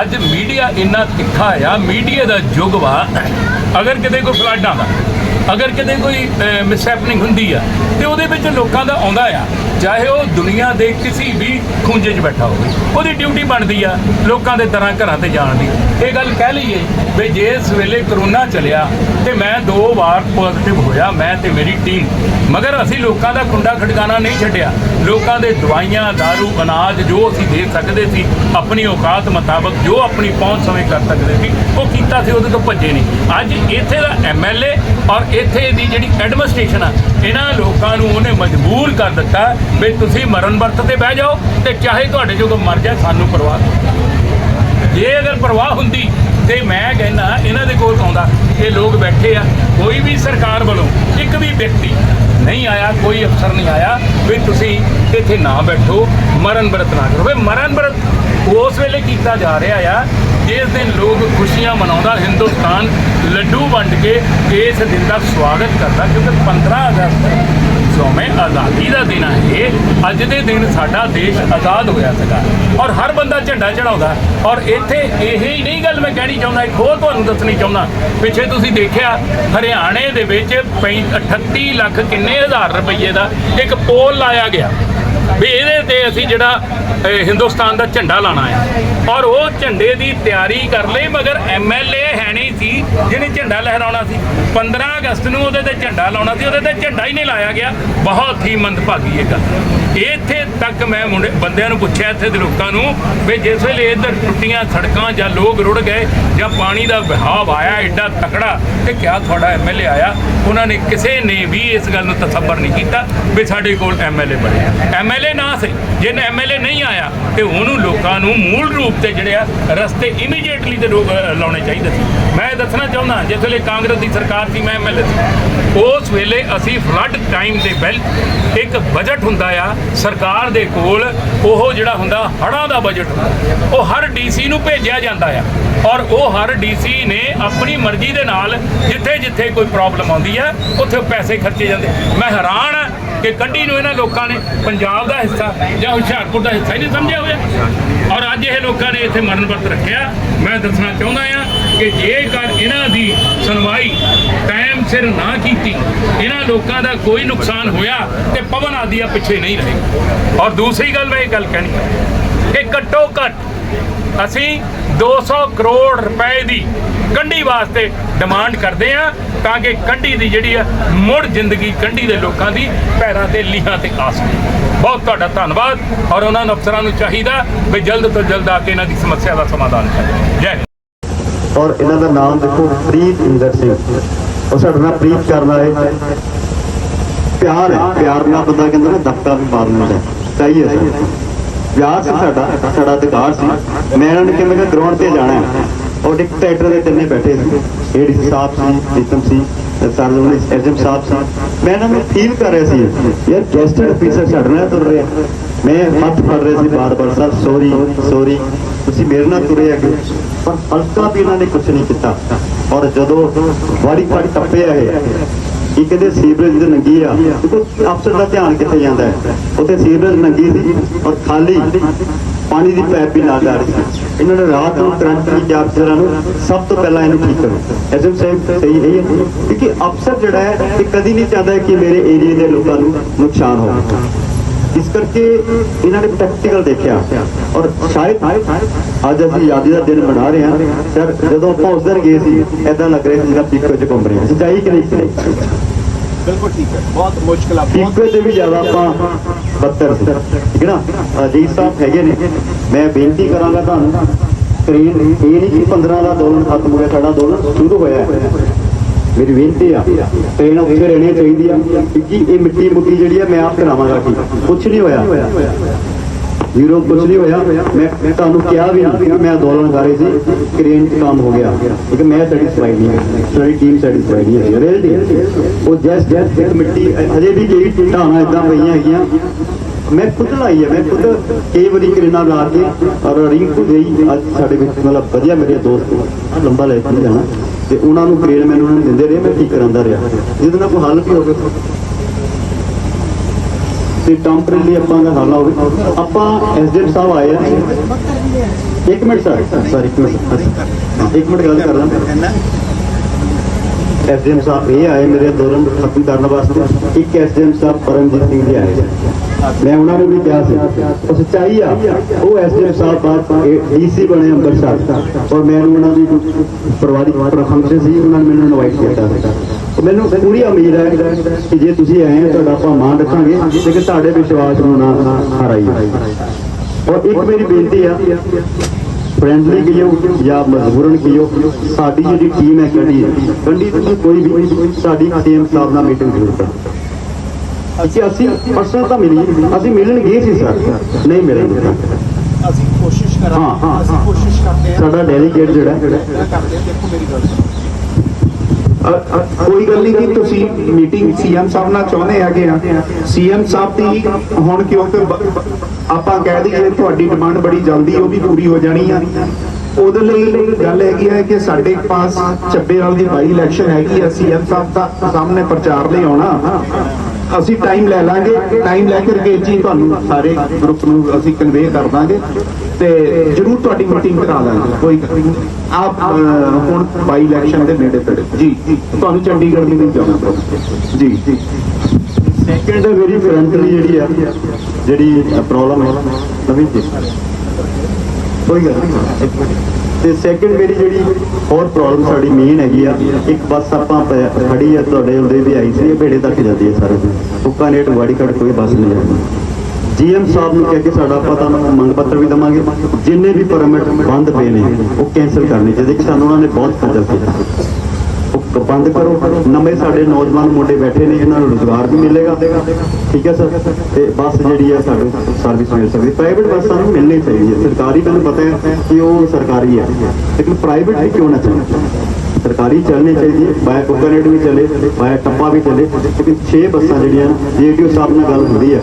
ਅੱਜ ਮੀਡੀਆ ਇੰਨਾ ਤਿੱਖਾ ਆ, ਮੀਡੀਆ ਦਾ ਯੁੱਗ ਵਾ ਅਗਰ ਕਿਤੇ ਕੋਈ ਫਲੱਡ ਆਉਂਦਾ ਅਗਰ ਕਿਤੇ ਕੋਈ ਮਿਸਹੈਪਨਿੰਗ ਹੁੰਦੀ ਆ, ਤੇ ਉਹਦੇ ਵਿੱਚ ਲੋਕਾਂ ਦਾ ਆਉਂਦਾ ਆ, ਚਾਹੇ ਉਹ ਦੁਨੀਆ ਦੇ ਕਿਸੇ ਵੀ ਖੂੰਜੇ 'ਚ ਬੈਠਾ ਹੋਵੇ, ਉਹਦੀ ਡਿਊਟੀ ਬਣਦੀ ਆ, ਲੋਕਾਂ ਦੇ ਤਰ੍ਹਾਂ ਘਰਾਂ ਤੇ ਜਾਣ ਦੀ। ਇਹ ਗੱਲ ਕਹਿ ਲਈਏ ਵੀ ਜੇ ਇਸ ਵੇਲੇ ਕਰੋਨਾ ਚੱਲਿਆ ਤੇ ਮੈਂ ਦੋ ਵਾਰ ਪੋਜ਼ਿਟਿਵ ਹੋਇਆ, ਮੈਂ ਤੇ ਮੇਰੀ ਟੀਮ ਮਗਰ ਅਸੀਂ ਲੋਕਾਂ ਦਾ ਕੁੰਡਾ ਖੜਕਾਣਾ ਨਹੀਂ ਛੱਡਿਆ। ਲੋਕਾਂ ਦੇ ਦਵਾਈਆਂ ਦਾਰੂ ਅਨਾਜ ਜੋ ਅਸੀਂ ਦੇ ਸਕਦੇ ਸੀ, ਆਪਣੀ ਔਕਾਤ ਮੁਤਾਬਕ ਜੋ ਆਪਣੀ ਪਹੁੰਚ ਸਮੇਂ ਕਰ ਸਕਦੇ ਸੀ, ਉਹ ਕੀਤਾ ਸੀ, ਉਹਦੇ ਤੋਂ ਭੱਜੇ ਨਹੀਂ। ਅੱਜ ਇੱਥੇ ਦਾ ਐਮਐਲਏ ਔਰ ਇੱਥੇ ਦੀ ਜਿਹੜੀ ਐਡਮਿਨਿਸਟ੍ਰੇਸ਼ਨ ਆ, ਇਹਨਾਂ ਲੋਕਾਂ ਨੂੰ ਉਹਨੇ ਮਜਬੂਰ ਕਰ ਦਿੱਤਾ ਵੀ ਤੁਸੀਂ ਮਰਨ ਵਰਤ ਤੇ ਬਹਿ ਜਾਓ ਤੇ ਚਾਹੇ ਤੁਹਾਡੇ ਜਦੋਂ ਮਰ ਜਾਏ, ਸਾਨੂੰ ਪਰਵਾਹ ਜੇ ਅਗਰ ਪਰਵਾਹ ਹੁੰਦੀ ਤੇ ਮੈਂ ਕਹਿੰਦਾ, ਇਹਨਾਂ ਦੇ ਕੋਲ ਆਉਂਦਾ, ਇਹ ਲੋਕ ਬੈਠੇ ਆ, ਕੋਈ ਵੀ ਸਰਕਾਰ ਵੱਲੋਂ ਇੱਕ ਵੀ ਵਿਅਕਤੀ ਨਹੀਂ ਆਇਆ, ਕੋਈ ਅਫਸਰ ਨਹੀਂ ਆਇਆ, ਵੀ ਤੁਸੀਂ ਇੱਥੇ ਨਾ ਬੈਠੋ, ਮਰਨ ਵਰਤ ਨਾ ਕਰੋ। ਵੀ ਮਰਨ ਵਰਤ ਉਸ ਵੇਲੇ ਕੀਤਾ ਜਾ ਰਿਹਾ ਆ ਜਿਸ ਦਿਨ ਲੋਕ ਖੁਸ਼ੀਆਂ ਮਨਾਉਂਦਾ, ਹਿੰਦੁਸਤਾਨ ਲੱਡੂ ਵੰਡ ਕੇ ਇਸ ਦਿਨ ਦਾ ਸਵਾਗਤ ਕਰਦਾ, ਕਿਉਂਕਿ 15 ਅਗਸਤ ਸੋਵੇਂ ਆਜ਼ਾਦੀ ਦਾ ਦਿਨ ਹੈ ਇਹ। ਅੱਜ ਦੇ ਦਿਨ ਸਾਡਾ ਦੇਸ਼ ਆਜ਼ਾਦ ਹੋਇਆ ਸੀਗਾ ਔਰ ਹਰ ਬੰਦਾ ਝੰਡਾ ਚੜਾਉਂਦਾ ਔਰ ਇੱਥੇ ਇਹ ਹੀ ਨਹੀਂ ਗੱਲ ਮੈਂ ਕਹਿਣੀ ਚਾਹੁੰਦਾ, ਇੱਕ ਹੋਰ ਤੁਹਾਨੂੰ ਦੱਸਣੀ ਚਾਹੁੰਦਾ। ਪਿੱਛੇ ਤੁਸੀਂ ਦੇਖਿਆ, ਹਰਿਆਣੇ ਦੇ ਵਿੱਚ ਪੈਂ- 38 ਲੱਖ ਕਿੰਨੇ ਹਜ਼ਾਰ ਰੁਪਏ ਦਾ ਇੱਕ ਪੋਲ ਲਾਇਆ ਗਿਆ। ਵੀ ਇਹਦੇ ਤੇ ਅਸੀਂ ਜਿਹੜਾ ਹਿੰਦੁਸਤਾਨ ਦਾ ਝੰਡਾ ਲਾਣਾ ਹੈ। ਔਰ ਉਹ ਝੰਡੇ ਦੀ ਤਿਆਰੀ ਕਰ ਲਈ ਮਗਰ ਐਮਐਲਏ ਹੈ ਨਹੀਂ ਸੀ। ਜਿਹਨੇ ਝੰਡਾ ਲਹਿਰਾਉਣਾ ਸੀ। 15 ਅਗਸਤ ਨੂੰ ਉਹਦੇ ਤੇ ਝੰਡਾ ਲਾਉਣਾ ਸੀ। ਉਹਦੇ ਤੇ ਝੰਡਾ ਹੀ ਨਹੀਂ ਲਾਇਆ ਗਿਆ। ਬਹੁਤ ਹੀ ਮੰਦਭਾਗੀ ਇਹ ਗੱਲ। ਇੱਥੇ ਤੱਕ ਮੈਂ ਮੁੰਡੇ ਬੰਦਿਆਂ ਨੂੰ ਪੁੱਛਿਆ, ਇੱਥੇ ਦੇ ਲੋਕਾਂ ਨੂੰ ਵੀ ਜਿਸ ਵੇਲੇ ਇੱਧਰ ਟੁੱਟੀਆਂ ਸੜਕਾਂ ਜਾਂ ਲੋਕ ਰੁੜ ਗਏ ਜਾਂ ਪਾਣੀ ਦਾ ਵਹਾਅ ਆਇਆ, ਐਡਾ ਤਕੜਾ ਤੇ ਕਿਆ ਤੁਹਾਡਾ ਐਮਐਲਏ ਆਇਆ? ਉਹਨਾਂ ਨੇ ਕਿਸੇ ਨੇ ਵੀ ਇਸ ਗੱਲ ਨੂੰ ਤਸੱਬਰ ਨਹੀਂ ਕੀਤਾ ਵੀ ਸਾਡੇ ਕੋਲ ਐਮਐਲਏ ਬਣੇ। ਐਮਐਲਏ ਨਾ ਸੀ। ਜੇ ਐਮਐਲਏ ਨਹੀਂ ਆਇਆ ਤੇ ਉਹਨੂੰ ਲੋਕਾਂ ਨੂੰ ਮੂਲ ਰੂਪ ਤੇ ਜਿਹੜੇ ਆ ਰਸਤੇ ਇਮੀਡੀਏਟਲੀ ਤੇ ਲਾਉਣੇ ਚਾਹੀਦੇ ਸੀ। ਮੈਂ ਇਹ ਦੱਸਣਾ ਚਾਹੁੰਦਾ ਜਿਸ ਵੇਲੇ ਕਾਂਗਰਸ ਦੀ ਸਰਕਾਰ ਸੀ, ਮੈਂ ਐਮਐਲਏ ਸੀ। ਉਸ ਵੇਲੇ ਅਸੀਂ ਫਲੱਡ ਟਾਈਮ ਦੇ ਬਿੱਲ ਇੱਕ ਬਜਟ ਹੁੰਦਾ ਆ, ਸਰਕਾਰ ਦੇ ਕੋਲ ਉਹ ਜਿਹੜਾ ਹੁੰਦਾ, ਹੜ੍ਹਾਂ ਦਾ ਬਜਟ ਹੁੰਦਾ। ਉਹ ਹਰ ਡੀਸੀ ਨੂੰ ਭੇਜਿਆ ਜਾਂਦਾ ਆ। ਔਰ ਉਹ ਹਰ ਡੀਸੀ ਨੇ ਆਪਣੀ ਮਰਜ਼ੀ ਦੇ ਨਾਲ ਜਿੱਥੇ ਜਿੱਥੇ ਕੋਈ ਪ੍ਰੋਬਲਮ ਆਉਂਦੀ ਹੈ ਉੱਥੇ ਪੈਸੇ ਖਰਚੇ ਜਾਂਦੇ। ਮੈਂ ਹੈਰਾਨ ਆ ਕਿ ਕੰਢੀ ਨੂੰ ਇਹਨਾਂ ਲੋਕਾਂ ਨੇ, ਪੰਜਾਬ ਦਾ ਹਿੱਸਾ ਜਾਂ ਹੁਸ਼ਿਆਰਪੁਰ ਦਾ ਹਿੱਸਾ ਹੀ ਨਹੀਂ ਸਮਝਿਆ ਹੋਇਆ। ਔਰ ਅੱਜ ਇਹ ਲੋਕਾਂ ਨੇ ਇੱਥੇ ਮਰਨ ਵਰਤ ਰੱਖਿਆ। ਮੈਂ ਦੱਸਣਾ ਚਾਹੁੰਦਾ ਆ ਕਿ ਜੇਕਰ ਇਹਨਾਂ ਦੀ ਸੁਣਵਾਈ ਟਾਈਮ ਸਿਰ ਨਾ ਕੀਤੀ, ਇਹਨਾਂ ਲੋਕਾਂ ਦਾ ਕੋਈ ਨੁਕਸਾਨ ਹੋਇਆ ਤੇ ਪਵਨ ਆਦੀਆ ਪਿੱਛੇ ਨਹੀਂ ਰਹੇ। ਔਰ ਦੂਸਰੀ ਗੱਲ ਮੈਂ ਇਹ ਗੱਲ ਕਹਿਣੀ ਹੈ ਕਿ ਘੱਟੋ ਘੱਟ ਅਸੀਂ 200 ਕਰੋੜ ਰੁਪਏ ਦੀ ਕੰਢੀ ਵਾਸਤੇ ਡਿਮਾਂਡ ਕਰਦੇ ਆ ਤਾਂ ਕਿ ਕੰਢੀ ਦੀ ਜਿਹੜੀ ਆ ਮੁੜ ਜ਼ਿੰਦਗੀ ਕੰਢੀ ਦੇ ਲੋਕਾਂ ਦੀ ਪੈਰਾਂ ਤੇ ਲੀਹਾਂ ਤੇ ਆ ਸਕੇ। ਬਹੁਤ ਤੁਹਾਡਾ ਧੰਨਵਾਦ ਔਰ ਉਹਨਾਂ ਨੂੰ ਅਫਸਰਾਂ ਨੂੰ ਚਾਹੀਦਾ ਵੀ ਜਲਦ ਤੋਂ ਜਲਦ ਆ ਕੇ ਇਹਨਾਂ ਦੀ ਸਮੱਸਿਆ ਦਾ ਸਮਾਧਾਨ ਕਰੇ। ਜੈ ਔਰ ਇਹਨਾਂ ਦਾ ਨਾਮ ਦੇਖੋ ਪ੍ਰੀਤ ਇੰਦਰ ਸਿੰਘ ਉਹ ਸਾਡੇ ਨਾਲ ਪ੍ਰੀਤ ਕਰਨਾ ਹੈ ਪਿਆਰ ਹੈ ਪਿਆਰ ਨਾਲ ਬੰਦਾ ਕਹਿੰਦਾ ਨਾ ਦਫਤਰ ਵੀ ਮਾਰ ਲੈਂਦਾ ਸਹੀ ਹੈ ਸਰ ਪਿਆਰ ਸੀ ਸਾਡਾ ਸਾਡਾ ਅਧਿਕਾਰ ਸੀ ਮੈਂ ਇਹਨਾਂ ਨੂੰ ਕਿਹਾ ਮੈਂ ਕਿਹਾ ਗਰਾਊਂਡ ਤੇ ਜਾਣਾ ਹੈ ਉਹ ਡਿਕਟੇਟਰ ਦੇ ਤਿੰਨੇ ਬੈਠੇ ਸੀ ਏਡੀ ਸਾਹਿਬ ਸੀ ਪ੍ਰੀਤਮ ਸੀ ਸਰਜਨ ਐਸਐਮ ਸਾਹਿਬ ਸੀ ਮੈਂ ਇਹਨਾਂ ਨੂੰ ਫੀਲ ਕਰ ਰਿਹਾ ਸੀ ਯਾਰ ਗੈਸਟਡ ਅਫੀਸਰ ਸਾਡੇ ਨਾਲ ਤੁਰ ਰਿਹਾ ਮੈਂ ਹੱਥ ਫੜ ਰਿਹਾ ਸੀ ਬਾਰ-ਬਾਰ ਸਰ ਸੋਰੀ ਸੋਰੀ ਤੁਸੀਂ ਮੇਰੇ ਨਾਲ ਤੁਰੇ ਅੱਗੇ ਪਰ ਹਲਕਾ ਵੀ ਇਹਨਾਂ ਨੇ ਕੁਝ ਨਹੀਂ ਕੀਤਾ। ਔਰ ਜਦੋਂ ਵਾੜੀ ਫਾੜੀ ਟੱਪੇ ਆ ਇਹ ਕਹਿੰਦੇ ਸੀਵਰੇਜ ਦੇ ਨੰਗੀ ਆ। ਅਫਸਰ ਦਾ ਧਿਆਨ ਕਿੱਥੇ ਜਾਂਦਾ ਹੈ? ਉੱਥੇ ਸੀਵਰੇਜ ਨੰਗੀ ਸੀ ਔਰ ਖਾਲੀ ਪਾਣੀ ਦੀ ਪਾਈਪ ਵੀ ਨਾਲ ਜਾ ਰਹੀ ਸੀ। ਇਹਨਾਂ ਨੇ ਰਾਤ ਨੂੰ ਕਰੰਟ ਨਹੀਂ ਕਿਹਾ ਅਫਸਰਾਂ ਨੂੰ ਸਭ ਤੋਂ ਪਹਿਲਾਂ ਇਹਨੂੰ ਠੀਕ ਕਰੋ। ਐਸਐਮ ਸਾਹਿਬ ਸਹੀ ਹੈ ਕਿਉਂਕਿ ਅਫਸਰ ਜਿਹੜਾ ਹੈ, ਇਹ ਕਦੀ ਨਹੀਂ ਚਾਹੁੰਦਾ ਕਿ ਮੇਰੇ ਏਰੀਆ ਦੇ ਲੋਕਾਂ ਨੂੰ ਨੁਕਸਾਨ ਹੋਵੇ। ਇਸ ਕਰਕੇ ਇਹਨਾਂ ਨੇ ਪ੍ਰੈਕਟੀਕਲ ਦੇਖਿਆ। ਔਰ ਸ਼ਾਇਦ ਅੱਜ ਅਸੀਂ ਆਜ਼ਾਦੀ ਦਾ ਦਿਨ ਮਨਾ ਰਹੇ ਹਾਂ ਸਰ ਜਦੋਂ ਆਪਾਂ ਉਸ ਦਿਨ ਗਏ ਸੀ ਐਦਾਂ ਲੱਗ ਰਿਹਾ ਸੀ ਜਿੱਦਾਂ ਪੀਕੋ ਚ ਘੁੰਮ ਰਹੇ ਹਾਂ। ਸੱਚਾਈ ਕਿ ਨਹੀਂ? ਬਿਲਕੁਲ ਠੀਕ ਹੈ। ਬਹੁਤ ਮੁਸ਼ਕਲ ਆ ਬਹੁਤ ਪੀਕੋ ਤੇ ਵੀ ਜ਼ਿਆਦਾ ਆਪਾਂ ਬੱਤਰ ਸੀ। ਠੀਕ ਹੈ ਨਾ? ਅਜੀਤ ਸਾਹਿਬ ਹੈਗੇ ਨੇ। ਮੈਂ ਬੇਨਤੀ ਕਰਾਂਗਾ ਤੁਹਾਨੂੰ ਟ੍ਰੇਨ ਇਹ ਨਹੀਂ ਕਿ 15 ਦਾ ਅੰਦੋਲਨ ਖਤਮ ਹੋ ਗਿਆ ਸਾਡਾ ਅੰਦੋਲਨ ਸ਼ੁਰੂ ਹੋਇਆ ਹੈ। ਮੇਰੀ ਬੇਨਤੀ ਆ ਟ੍ਰੇਨ ਉੱਥੇ ਰਹਿਣੀ ਚਾਹੀਦੀ ਆ। ਕਿਉਂਕਿ ਇਹ ਮਿੱਟੀ ਮੁੱਟੀ ਜਿਹੜੀ ਆ, ਮੈਂ ਆਪ ਕਰਾਵਾਂਗਾ ਠੀਕ ਕੁਝ ਨਹੀਂ ਹੋਇਆ। ਜ਼ੀਰੋ ਕੁਝ ਨਹੀਂ ਹੋਇਆ। ਮੈਂ ਮੈਂ ਤੁਹਾਨੂੰ ਕਿਹਾ ਵੀ ਨਹੀਂ ਕਿ ਮੈਂ ਅੰਦੋਲਨ ਕਰ ਰਹੀ ਸੀ। ਕ੍ਰੇਨ 'ਚ ਕੰਮ ਹੋ ਗਿਆ। ਕਿਉਂਕਿ ਮੈਂ ਸੈਟੀਸਫਾਈਡ ਨਹੀਂ ਹਾਂ। ਸਾਡੀ ਟੀਮ ਸੈਟੀਸਫਾਈਡ ਨਹੀਂ ਹੈ ਰੀਅਲਟੀ ਉਹ ਜੈਸ ਜੈਸ ਇੱਕ ਮਿੱਟੀ ਹਜੇ ਵੀ ਕਈ ਢਾਣਾ ਇਦਾਂ ਪਈਆਂ ਹੈਗੀਆਂ। ਮੈਂ ਖੁਦ ਲਾਈ ਹੈ ਮੈਂ ਖੁਦ ਕਈ ਵਾਰੀ ਕਰੇਨਾ ਲਾ ਕੇ ਔਰ ਰਿੰਕੂ ਗਈ ਅੱਜ ਸਾਡੇ ਵਿੱਚ ਮਤਲਬ ਵਧੀਆ ਮੇਰੇ ਦੋਸਤ ਲੰਬਾ ਲੈ ਕੇ ਨਹੀਂ ਜਾਣਾ। ਤੇ ਉਹਨਾਂ ਨੂੰ ਕਰੇਨ ਮੈਨੂੰ ਉਹਨਾਂ ਨੂੰ ਦਿੰਦੇ ਰਹੇ, ਮੈਂ ਠੀਕ ਕਰਾਂਦਾ ਰਿਹਾ। ਜਿਹਦੇ ਨਾਲ ਕੋਈ ਹੱਲ ਵੀ ਹੋਵੇ। ਤੇ ਟੈਂਪਰੇਰੀ ਆਪਾਂ ਦਾ ਹੱਲ ਹੋਵੇ। ਆਪਾਂ ਐਸਡੀਐਮ ਸਾਹਿਬ ਆਏ ਆ। ਇੱਕ ਮਿੰਟ ਸਰ ਸਰ ਇੱਕ ਮਿੰਟ ਇੱਕ ਮਿੰਟ ਗੱਲ ਕਰਦਾ ਐਸਡੀਐਮ ਸਾਹਿਬ ਇਹ ਆਏ ਮੇਰੇ ਅੰਦੋਲਨ ਖਤਮ ਕਰਨ ਵਾਸਤੇ। ਇੱਕ ਐਸਡੀਐਮ ਸਾਹਿਬ ਪਰਮਜੀਤ ਸਿੰਘ ਜੀ ਆਏ। ਮੈਂ ਉਹਨਾਂ ਨੂੰ ਵੀ ਕਿਹਾ ਸੀ, ਉਹ ਸੱਚਾਈ ਆ, ਉਹ ਐਸਡੀਐਮ ਸਾਹਿਬ ਬਾਅਦ ਡੀਸੀ ਬਣੇ ਅੰਮ੍ਰਿਤਸਰ। ਔਰ ਮੈਨੂੰ ਉਹਨਾਂ ਦੀ ਪਰਿਵਾਰਿਕ ਫੰਕਸ਼ਨ ਸੀ, ਉਹਨਾਂ ਨੇ ਮੈਨੂੰ ਇਨਵਾਈਟ ਕੀਤਾ। ਸੀ ਮੈਨੂੰ ਪੂਰੀ ਉਮੀਦ ਹੈ ਕਿ ਜੇ ਤੁਸੀਂ ਆਏ ਹੋ, ਤੁਹਾਡਾ ਆਪਾਂ ਮਾਣ ਰੱਖਾਂਗੇ, ਲੇਕਿਨ ਤੁਹਾਡੇ ਵਿਸ਼ਵਾਸ ਨੂੰ ਨਾ ਹਾਰਾਈਏ। ਔਰ ਇੱਕ ਮੇਰੀ ਬੇਨਤੀ ਆ ਫ੍ਰੈਂਡਲੀ ਕੀਓ ਜਾਂ ਮਜਬੂਰਨ ਕੀਓ ਸਾਡੀ ਜਿਹੜੀ ਟੀਮ ਹੈ ਕੰਡੀ ਕੰਡੀ ਤੁਸੀਂ ਕੋਈ ਵੀ ਸਾਡੀ ਸੀਐਮ ਸਾਹਿਬ ਨਾਲ ਮੀਟਿੰਗ ਜ਼ਰੂਰ ਅਸੀਂ ਅਸੀਂ ਪਰਸਨਲ ਤਾਂ ਮਿਲੀ ਅਸੀਂ ਮਿਲਣ ਗਏ ਸੀ ਸਰ ਨਹੀਂ ਮਿਲਣਗੇ। ਅਸੀਂ ਕੋਸ਼ਿਸ਼ ਕਰਾਂਗੇ। ਹਾਂ, ਹਾਂ, ਅਸੀਂ। ਕੋਸ਼ਿਸ਼ ਕਰਦੇ ਹਾਂ। ਸਾਡਾ ਡੈਲੀਗੇਟ ਜਿਹੜਾ ਕਰਦੇ ਦੇਖੋ ਮੇਰੀ ਗੱਲ ਕੋਈ ਗੱਲ ਨਹੀਂ ਕਿ ਤੁਸੀਂ ਮੀਟਿੰਗ ਸੀਐਮ ਸਾਹਿਬ ਨਾਲ ਚਾਹੁੰਦੇ ਹੈਗੇ ਆ। ਸੀਐਮ ਸਾਹਿਬ ਦੀ ਹੁਣ ਕਿਉਂਕਿ ਆਪਾਂ ਕਹਿ ਦਈਏ ਤੁਹਾਡੀ ਡਿਮਾਂਡ ਬੜੀ ਜਲਦੀ ਉਹ ਵੀ ਪੂਰੀ ਹੋ ਜਾਣੀ ਆ। ਉਹਦੇ ਲਈ ਗੱਲ ਹੈਗੀ ਹੈ ਕਿ ਸਾਡੇ ਪਾਸ ਚੱਬੇਵਾਲ ਦੀ ਬਾਈ ਇਲੈਕਸ਼ਨ ਹੈਗੀ ਆ ਸੀਐਮ ਸਾਹਿਬ ਦਾ ਸਾਹਮਣੇ ਪ੍ਰਚਾਰ ਲਈ ਆਉਣਾ। ਅਸੀਂ ਟਾਈਮ ਲੈ ਲਾਂਗੇ। ਟਾਈਮ ਲੈ ਕੇ ਜੀ ਤੁਹਾਨੂੰ ਸਾਰੇ ਗਰੁੱਪ ਨੂੰ ਅਸੀਂ ਕਨਵੇ ਕਰ ਦਾਂਗੇ ਤੇ ਜਰੂਰ ਤੁਹਾਡੀ ਮੀਟਿੰਗ ਕਰਾ ਦਾਂਗੇ ਕੋਈ ਆਪ ਹੁਣ ਬਾਈ ਇਲੈਕਸ਼ਨ ਦੇ ਨੇੜੇ ਤੇੜੇ। ਜੀ ਤੁਹਾਨੂੰ ਚੰਡੀਗੜ੍ਹ ਦੀ ਨਹੀਂ ਜਾਣਾ। ਜੀ ਜੀ। ਸੈਕਿੰਡ ਫਰੰਟਲੀ ਜਿਹੜੀ ਆ। ਜਿਹੜੀ ਪ੍ਰੋਬਲਮ ਹੈ ਨਵੀਂ ਜੀ ਕੋਈ ਗੱਲ ਨਹੀਂ। ਤੇ ਸੈਕਿੰਡ ਮੇਰੀ ਜਿਹੜੀ ਹੋਰ ਪ੍ਰੋਬਲਮ ਸਾਡੀ ਮੇਨ ਹੈਗੀ ਆ, ਇੱਕ ਬੱਸ ਆਪਾਂ ਖੜੀ ਆ ਤੁਹਾਡੇ ਹੁੰਦੇ ਵੀ ਆਈ ਸੀ, ਇਹ ਤੱਕ ਜਾਂਦੀ ਹੈ ਸਾਰੇ ਹੁੱਕਾ ਨੇਟ, ਵਾੜੀ ਖੜ ਕੋਈ ਬੱਸ ਨਹੀਂ ਜਾਂਦੀ। ਜੀਐਮ ਸਾਹਿਬ ਨੂੰ ਕਹਿ ਕੇ ਸਾਡਾ ਆਪਾਂ ਤੁਹਾਨੂੰ ਮੰਗ ਪੱਤਰ ਵੀ ਦਵਾਂਗੇ, ਜਿੰਨੇ ਵੀ ਪਰਮਿਟ ਬੰਦ ਪਏ ਨੇ, ਉਹ ਕੈਂਸਲ ਕਰਨੇ, ਜਿਹਦੇ ਕਿ ਸਾਨੂੰ ਉਹਨਾਂ ਨੇ ਬਹੁਤ ਖੱਜਲ ਕੀਤਾ। ਬੰਦ ਕਰੋ। ਨਵੇਂ ਸਾਡੇ ਨੌਜਵਾਨ ਮੁੰਡੇ ਬੈਠੇ ਨੇ, ਇਹਨਾਂ ਨੂੰ ਰੋਜ਼ਗਾਰ ਵੀ ਮਿਲੇਗਾ। ਠੀਕ ਹੈ, ਸਰ? ਤੇ ਬੱਸ ਜਿਹੜੀ ਹੈ ਸਾਨੂੰ ਸਰਵਿਸ ਮਿਲ ਸਕਦੀ। ਪ੍ਰਾਈਵੇਟ ਬੱਸਾਂ ਨੂੰ ਮਿਲਣੀ ਚਾਹੀਦੀ ਹੈ। ਸਰਕਾਰੀ ਮੈਨੂੰ ਪਤਾ ਹੈ ਕਿ ਉਹ ਸਰਕਾਰੀ ਹੈ ਲੇਕਿਨ ਪ੍ਰਾਈਵੇਟ ਵੀ ਕਿਉਂ ਨਾ ਚੱਲੇ? ਸਰਕਾਰੀ ਚੱਲਣੀ ਚਾਹੀਦੀ ਹੈ। ਬਾਇਆ ਕੋਕਨੇਟ ਵੀ ਚੱਲੇ ਬਾਇਆ ਟੱਪਾ ਵੀ ਚੱਲੇ। ਲੇਕਿਨ 6 ਬੱਸਾਂ ਜਿਹੜੀਆਂ ਜੀਟੀਓ ਸਾਹਿਬ ਨਾਲ ਗੱਲ ਹੁੰਦੀ ਹੈ।